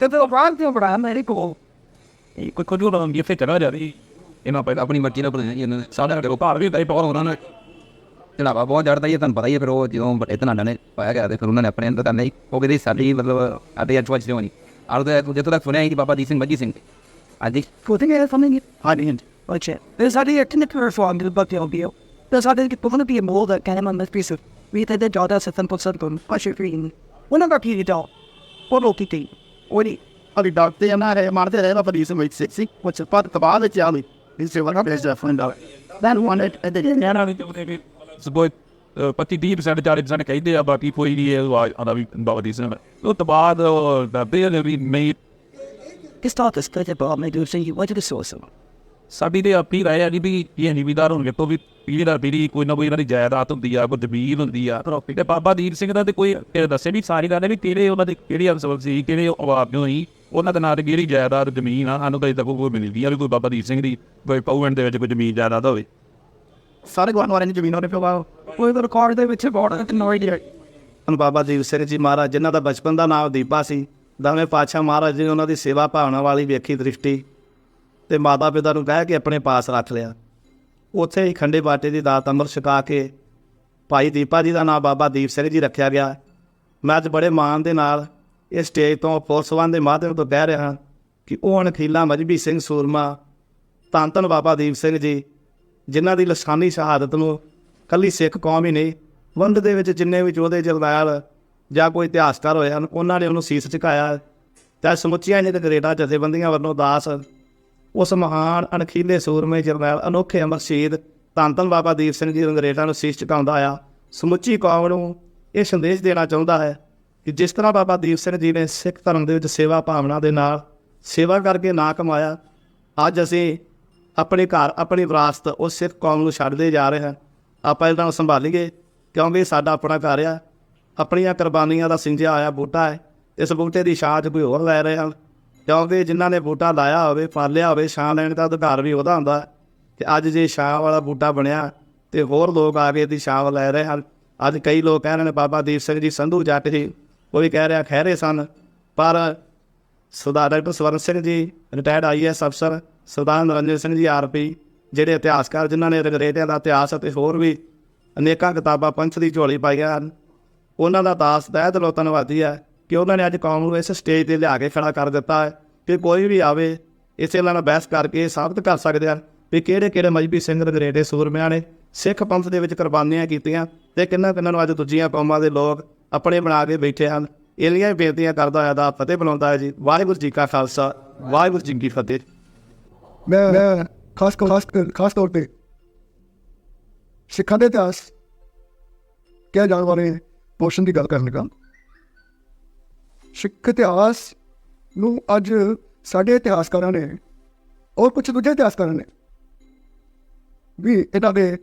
Speaker 2: little round thing around, let it go.
Speaker 5: ਇਹ ਕੋਈ ਕੋਈ ਉਹਨਾਂ ਦੀ ਫਿੱਟ ਨਾ ਜਾਂਦੀ
Speaker 3: ਇਹਨਾਂ ਪਹਿਲਾਂ ਆਪਣੀ ਮਰਜ਼ੀ ਨਾਲ ਬਣਾਈ ਇਹਨਾਂ ਨੇ ਸਾਡਾ ਕੋਲ ਭਾਰ ਵੀ ਤਾਂ ਬਹੁਤ ਉਹਨਾਂ ਨੇ ਚੜਾਵਾ ਬਹੁਤ ਚੜਦਾ ਹੀ ਹੈ, ਤੁਹਾਨੂੰ ਪਤਾ ਹੀ ਹੈ ਫਿਰ ਉਹ ਜਦੋਂ ਵੱਡੇ ਧਨਾਨਾਂ ਨੇ ਪਾਇਆ ਗਿਆ ਤੇ ਫਿਰ ਉਹਨਾਂ ਨੇ ਆਪਣੇ ਅੰਦਰ ਤਾਂ ਨਹੀਂ ਉਹ ਕਹਿੰਦੇ ਸਾਡੀ ਮਤਲਬ ਆਦੇ ਅੱਜ ਵਾਜ ਨਹੀਂ ਆਰ ਤੇ ਜਿੱਥੋਂ ਤੱਕ ਸੁਣਿਆ ਕਿ ਬਾਬਾ ਦੀਪ ਸਿੰਘ ਮੱਜੀ ਸਿੰਘ ਅੱਜ
Speaker 2: Good thing I have something.
Speaker 6: ਹਾਂਜੀ ਹਾਂਜੀ
Speaker 2: Like shit. There's a idea to the perform the book deal deal. There's a idea to be a mold that kind of on this piece of. We did the job that's a
Speaker 6: Oni ali te na je marte rela pa nisam već seksi, hoće pa tabalice, ali mislim vrlo prežda funda. Then one it at the
Speaker 5: end. Zbog പത്തി ടീം സാനിറ്റാറി സാന കൈതയാ ബാക്കി പോയി അതാ ബാധ മെയ്
Speaker 2: This thought is credible, and I do think you wanted to source someone.
Speaker 5: ਸਾਡੀ ਤੇ ਆਪੀ ਰਾਇ ਆ ਜੀ ਵੀ ਇਹ ਜ਼ਿਮੀਦਾਰ ਹੋਣਗੇ ਤੋਂ ਵੀ ਪੀੜੀ ਦਾ ਪੀੜੀ ਕੋਈ ਨਾ ਕੋਈ ਇਹਨਾਂ ਦੀ ਜਾਇਦਾਦ ਹੁੰਦੀ ਆ ਕੋਈ ਜ਼ਮੀਨ ਹੁੰਦੀ ਆ ਤੇ ਬਾਬਾ ਦੀਪ ਸਿੰਘ ਦਾ ਤੇ ਕੋਈ ਦੱਸੇ ਵੀ ਸਾਰੀ ਗੱਲ ਹੈ ਵੀ ਕਿਹੜੇ ਉਹਨਾਂ ਦੇ ਕਿਹੜੀ ਅਸਲ ਸੀ ਕਿਹੜੇ ਆਵਾਜ਼ ਹੋਈ ਉਹਨਾਂ ਦੇ ਨਾਂ ਤੇ ਕਿਹੜੀ ਜਾਇਦਾਦ ਜ਼ਮੀਨ ਆ ਸਾਨੂੰ ਤਾਂ ਤੱਕ ਕੋਈ ਮਿਲਦੀ ਆ ਵੀ ਕੋਈ ਬਾਬਾ ਦੀਪ ਸਿੰਘ ਦੀ ਕੋਈ ਪਾਉਣ ਦੇ ਵਿੱਚ ਕੋਈ ਜ਼ਮੀਨ ਜਾਇਦਾਦ ਹੋਵੇ
Speaker 6: ਸਾਰੇ ਗਵਾਨ ਵਾਲੇ ਨੇ ਜ਼ਮੀਨ ਉਹਨੇ ਪਿਆ
Speaker 2: With the car they would have ordered no idea.
Speaker 7: ਧੰਨ ਬਾਬਾ ਦੀਪ ਸਿੰਘ ਜੀ ਮਹਾਰਾਜ ਜਿਨ੍ਹਾਂ ਦਾ ਬਚਪਨ ਦਾ ਨਾਮ ਦੀਪਾ ਸੀ ਦਵੇਂ ਪਾਤਸ਼ਾਹ ਮਹਾਰਾਜ ਜੀ ਨੇ ਉਹਨਾਂ ਦੀ ਸੇਵਾ ਭਾਵਨਾ ਵਾਲੀ ਵੇਖੀ ਦ੍ਰਿਸ਼ਟੀ ਤੇ ਮਾਤਾ ਪਿਤਾ ਨੂੰ ਕਹਿ ਕੇ ਆਪਣੇ ਪਾਸ ਰੱਖ ਲਿਆ। ਉੱਥੇ ਹੀ ਖੰਡੇ ਬਾਟੇ ਦੀ ਦਾਤ ਅੰਮ੍ਰਿਤ ਛਕਾ ਕੇ ਭਾਈ ਦੀਪਾ ਜੀ ਦਾ ਨਾਮ ਬਾਬਾ ਦੀਪ ਸਿੰਘ ਜੀ ਰੱਖਿਆ ਗਿਆ। ਮੈਂ ਅੱਜ ਬੜੇ ਮਾਣ ਦੇ ਨਾਲ ਇਸ ਸਟੇਜ ਤੋਂ ਪੁਰਸਵਾਨ ਦੇ ਮਾਧਿਅਮ ਤੋਂ ਕਹਿ ਰਿਹਾ ਕਿ ਉਹ ਅਣਖੀਲਾ ਮਜਬੀ ਸਿੰਘ ਸੂਰਮਾ ਧੰਨ ਧੰਨ ਬਾਬਾ ਦੀਪ ਸਿੰਘ ਜੀ, ਜਿਨ੍ਹਾਂ ਦੀ ਲਸਾਨੀ ਸ਼ਹਾਦਤ ਨੂੰ ਕੱਲੀ ਸਿੱਖ ਕੌਮ ਹੀ ਨਹੀਂ, ਵੰਡ ਦੇ ਵਿੱਚ ਜਿੰਨੇ ਵੀ ਯੋਧੇ ਜਰਨੈਲ ਜਾਂ ਕੋਈ ਇਤਿਹਾਸਕਾਰ ਹੋਏ ਹਨ, ਉਹਨਾਂ ਨੇ ਉਹਨੂੰ ਸੀਸ ਝੁਕਾਇਆ। ਤੇ ਸਮੁੱਚੀਆਂ ਨੇ ਗਰੇਡਾ ਜਥੇਬੰਦੀਆਂ ਵੱਲੋਂ ਦਾਸ ਉਸ ਮਹਾਨ ਅਣਖੀਲੇ ਸੂਰਮੇ ਜਰਨੈਲ ਅਨੋਖੇ ਅਮਰ ਸ਼ਹੀਦ ਧੰਨ ਬਾਬਾ ਦੀਪ ਸਿੰਘ ਜੀ ਅੰਗਰੇਜ਼ਾਂ ਨੂੰ ਸੀਸ ਝੁਕਾਉਂਦਾ ਆ ਸਮੁੱਚੀ ਕੌਮ ਨੂੰ ਇਹ ਸੰਦੇਸ਼ ਦੇਣਾ ਚਾਹੁੰਦਾ ਹੈ ਕਿ ਜਿਸ ਤਰ੍ਹਾਂ ਬਾਬਾ ਦੀਪ ਸਿੰਘ ਜੀ ਨੇ ਸਿੱਖ ਧਰਮ ਦੇ ਵਿੱਚ ਸੇਵਾ ਭਾਵਨਾ ਦੇ ਨਾਲ ਸੇਵਾ ਕਰਕੇ ਨਾ ਕਮਾਇਆ, ਅੱਜ ਅਸੀਂ ਆਪਣੇ ਘਰ, ਆਪਣੀ ਵਿਰਾਸਤ ਉਸ ਸਿੱਖ ਕੌਮ ਨੂੰ ਛੱਡਦੇ ਜਾ ਰਹੇ ਹਾਂ। ਆਪਾਂ ਇਹਨਾਂ ਨੂੰ ਸੰਭਾਲੀਏ, ਕਿਉਂਕਿ ਸਾਡਾ ਆਪਣਾ ਘਰ ਆ। ਆਪਣੀਆਂ ਕੁਰਬਾਨੀਆਂ ਦਾ ਸਿੰਜਿਆ ਹੋਇਆ ਬੂਟਾ ਹੈ। ਇਸ ਬੂਟੇ ਦੀ ਛਾਂ 'ਚ ਕੋਈ ਹੋਰ ਲੈ ਰਹੇ ਹਨ। ਕਿਉਂਕਿ ਜਿਨ੍ਹਾਂ ਨੇ ਬੂਟਾ ਲਾਇਆ ਹੋਵੇ ਪਾਲਿਆ ਹੋਵੇ, ਛਾਂ ਲੈਣ ਦਾ ਅਧਿਕਾਰ ਵੀ ਉਹਦਾ ਹੁੰਦਾ। ਹੈ। ਤੇ ਅੱਜ ਜੇ ਛਾਂ ਵਾਲਾ ਬੂਟਾ ਬਣਿਆ, ਤੇ ਹੋਰ ਲੋਕ ਆ ਕੇ ਇਹਦੀ ਛਾਂ ਲੈ ਰਹੇ ਹਨ। ਅੱਜ ਕਈ ਲੋਕ ਕਹਿ ਰਹੇ ਨੇ, ਬਾਬਾ ਦੀਪ ਸਿੰਘ ਜੀ ਸੰਧੂ ਜੱਟ ਜੀ ਉਹ ਵੀ ਕਹਿ ਰਿਹਾ ਖਹਿਰੇ ਸਨ। ਪਰ ਸਰਦਾਰ doctor Swaran Singh ji retired is ਅਫਸਰ ਸਰਦਾਰ ਨਰਿੰਦਰ ਸਿੰਘ ਜੀ ਆਰਪੀ ਜਿਹੜੇ ਇਤਿਹਾਸਕਾਰ, ਜਿਨ੍ਹਾਂ ਨੇ ਰਗਰੇਟਿਆਂ ਦਾ ਇਤਿਹਾਸ ਅਤੇ ਹੋਰ ਵੀ ਅਨੇਕਾਂ ਕਿਤਾਬਾਂ, ਪੰਥ ਦੀ ਝੋਲੀ ਪਾਈਆਂ ਹਨ, ਉਹਨਾਂ ਦਾ ਦਾਸ ਤਹਿ ਦਿਲੋਂ ਧੰਨਵਾਦੀ ਹੈ। ਕਿ ਉਹਨਾਂ ਨੇ ਅੱਜ ਕੌਮ ਨੂੰ ਇਸ ਸਟੇਜ ਤੇ ਲਿਆ ਕੇ ਖੜਾ ਕਰ ਦਿੱਤਾ ਹੈ ਕਿ ਕੋਈ ਵੀ ਆਵੇ, ਇਸੇ ਨਾਲ ਬਹਿਸ ਕਰਕੇ ਇਹ ਸਾਬਤ ਕਰ ਸਕਦੇ ਹਨ ਵੀ ਕਿਹੜੇ ਕਿਹੜੇ ਮਜਬੀ ਸਿੰਘ ਰੰਗਰੇਟੇ ਸੂਰਮਿਆਂ ਨੇ ਸਿੱਖ ਪੰਥ ਦੇ ਵਿੱਚ ਕੁਰਬਾਨੀਆਂ ਕੀਤੀਆਂ ਤੇ ਕਿੰਨਾ ਕਿੰਨਾਂ ਨੂੰ ਅੱਜ ਦੂਜੀਆਂ ਕੌਮਾਂ ਦੇ ਲੋਕ ਆਪਣੇ ਬਣਾ ਕੇ ਬੈਠੇ ਹਨ। ਇਹਲੀਆਂ ਹੀ ਬੇਨਤੀਆਂ ਕਰਦਾ ਹੋਇਆ ਦਾ ਫਤਿਹ ਬੁਲਾਉਂਦਾ ਹੈ ਜੀ। ਵਾਹਿਗੁਰੂ ਜੀ ਕਾ ਖਾਲਸਾ, ਵਾਹਿਗੁਰੂ ਜੀ ਕੀ ਫਤਿਹ।
Speaker 6: ਮੈਂ ਖਾਸ ਖਾਸ ਖਾਸ ਤੌਰ ਤੇ ਸਿੱਖਾਂ ਦੇ ਇਤਿਹਾਸ ਕਿਹਾ ਜਾਣ ਵਾਲੇ ਪੋਰਸ਼ਨ ਦੀ ਗੱਲ ਕਰਨ ਲੱਗਾ। ਸਿੱਖ ਇਤਿਹਾਸ ਨੂੰ ਅੱਜ ਸਾਡੇ ਇਤਿਹਾਸਕਾਰਾਂ ਨੇ ਔਰ ਕੁਝ ਦੂਜੇ ਇਤਿਹਾਸਕਾਰਾਂ ਨੇ ਵੀ ਇਹਨਾਂ ਦੇ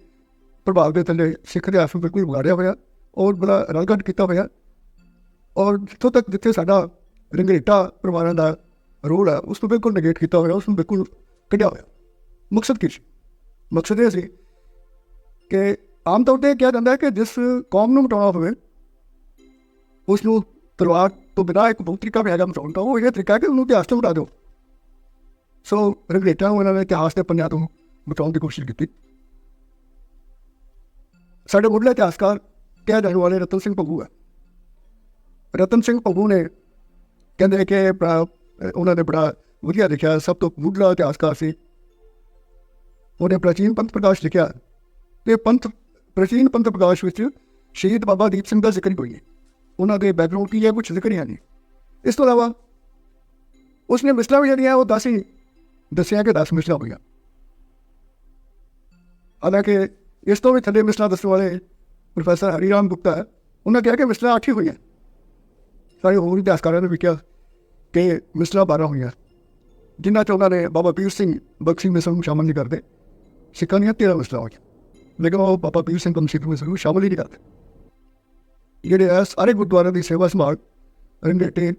Speaker 6: ਪ੍ਰਭਾਵ ਦੇ ਥੱਲੇ ਸਿੱਖ ਇਤਿਹਾਸ ਨੂੰ ਬਿਲਕੁਲ ਵਿਗਾੜਿਆ ਹੋਇਆ ਔਰ ਬੜਾ ਰਲਗਟ ਕੀਤਾ ਹੋਇਆ ਔਰ ਜਿੱਥੋਂ ਤੱਕ ਜਿੱਥੇ ਸਾਡਾ ਰੰਗਰੇਟਾ ਪਰਿਵਾਰਾਂ ਦਾ ਰੋਲ ਹੈ, ਉਸ ਨੂੰ ਬਿਲਕੁਲ ਨੇਗੇਟ ਕੀਤਾ ਹੋਇਆ, ਉਸ ਨੂੰ ਬਿਲਕੁਲ ਕੱਢਿਆ ਹੋਇਆ। ਮਕਸਦ ਕੀ ਸੀ? ਮਕਸਦ ਇਹ ਸੀ ਕਿ ਆਮ ਤੌਰ ਤੇ ਕਿਹਾ ਜਾਂਦਾ ਹੈ ਕਿ ਜਿਸ ਕੌਮ ਨੂੰ ਮਿਟਾਉਣਾ ਹੋਵੇ, ਉਸ ਨੂੰ ਤਲਵਾਰ ਤੋਂ ਬਿਨਾਂ ਇੱਕ ਬਹੁਤ ਤਰੀਕਾ ਪਿਆ ਹੈਗਾ ਮਿਟਾਉਣ ਉਹ ਇਹ ਤਰੀਕਾ ਕਿ ਉਹਨੂੰ ਇਤਿਹਾਸ ਤੋਂ ਮਿਟਾ ਦਿਓ ਸੋ ਰੰਗੇਟਾ ਨੂੰ ਇਹਨਾਂ ਨੇ ਇਤਿਹਾਸ ਦੇ ਪੰਨਿਆਂ ਤੋਂ ਬਚਾਉਣ ਦੀ ਕੋਸ਼ਿਸ਼ ਕੀਤੀ ਸਾਡੇ ਮੁੱਢਲੇ ਇਤਿਹਾਸਕਾਰ ਕਿਹਾ ਜਾਣ ਵਾਲੇ ਰਤਨ ਸਿੰਘ ਭੱਗੂ ਹੈ ਰਤਨ ਸਿੰਘ ਭੱਗੂ ਨੇ ਕਹਿੰਦੇ ਕਿ ਉਹਨਾਂ ਨੇ ਬੜਾ ਵਧੀਆ ਲਿਖਿਆ ਸਭ ਤੋਂ ਮੁੱਢਲਾ ਇਤਿਹਾਸਕਾਰ ਸੀ ਉਹਨੇ ਪ੍ਰਾਚੀਨ ਪੰਥ ਪ੍ਰਕਾਸ਼ ਲਿਖਿਆ ਤੇ ਪੰਥ ਪ੍ਰਾਚੀਨ ਪੰਥ ਪ੍ਰਕਾਸ਼ ਵਿੱਚ ਸ਼ਹੀਦ ਬਾਬਾ ਦੀਪ ਸਿੰਘ ਦਾ ਜ਼ਿਕਰ ਹੀ ਕੋਈ ਹੈ ਉਹਨਾਂ ਦੇ ਬੈਕਗ੍ਰਾਉਂਡ ਕੀ ਹੈ ਕੁਝ ਜ਼ਿਕਰ ਹੀ ਨਹੀਂ। ਇਸ ਤੋਂ ਇਲਾਵਾ ਉਸਨੇ ਮਿਸਲਾਂ ਵੀ ਜਿਹੜੀਆਂ, ਉਹ ਦਸ ਹੀ ਦੱਸਿਆ ਕਿ 10 ਮਿਸਲਾਂ ਹੋਈਆਂ। ਹਾਲਾਂਕਿ ਇਸ ਤੋਂ ਵੀ ਥੱਲੇ ਮਿਸਲਾਂ ਦੱਸਣ ਵਾਲੇ ਪ੍ਰੋਫੈਸਰ ਹਰੀਰਾਮ ਗੁਪਤਾ ਹੈ ਉਹਨਾਂ ਕਿਹਾ ਕਿ ਮਿਸਲਾਂ ਅੱਠ ਹੀ ਹੋਈਆਂ। ਸਾਰੇ ਹੋਰ ਇਤਿਹਾਸਕਾਰਾਂ ਨੇ ਵੀ ਕਿਹਾ ਕਿ ਮਿਸਲਾਂ 12 ਹੋਈਆਂ। ਜਿਨ੍ਹਾਂ ਚ ਉਹਨਾਂ ਨੇ ਬਾਬਾ ਪੀਰ ਸਿੰਘ ਬਖਸ਼ੀ ਮਿਸਲ ਨੂੰ ਸ਼ਾਮਲ ਨਹੀਂ ਕਰਦੇ, ਸਿੱਖਾਂ ਦੀਆਂ 13 ਮਿਸਲਾਂ ਹੋਈਆਂ। ਲੇਕਿਨ ਉਹ ਬਾਬਾ ਪੀਰ ਸਿੰਘ ਬਖਸ਼ੀ ਮਿਸਲ ਨੂੰ ਸ਼ਾਮਲ ਹੀ ਨਹੀਂ ਕਰਦੇ। ਜਿਹੜੇ ਆ ਸਾਰੇ ਗੁਰਦੁਆਰਿਆਂ ਦੀ ਸੇਵਾ ਸੰਭਾਲ ਰੰਗੇਟੇ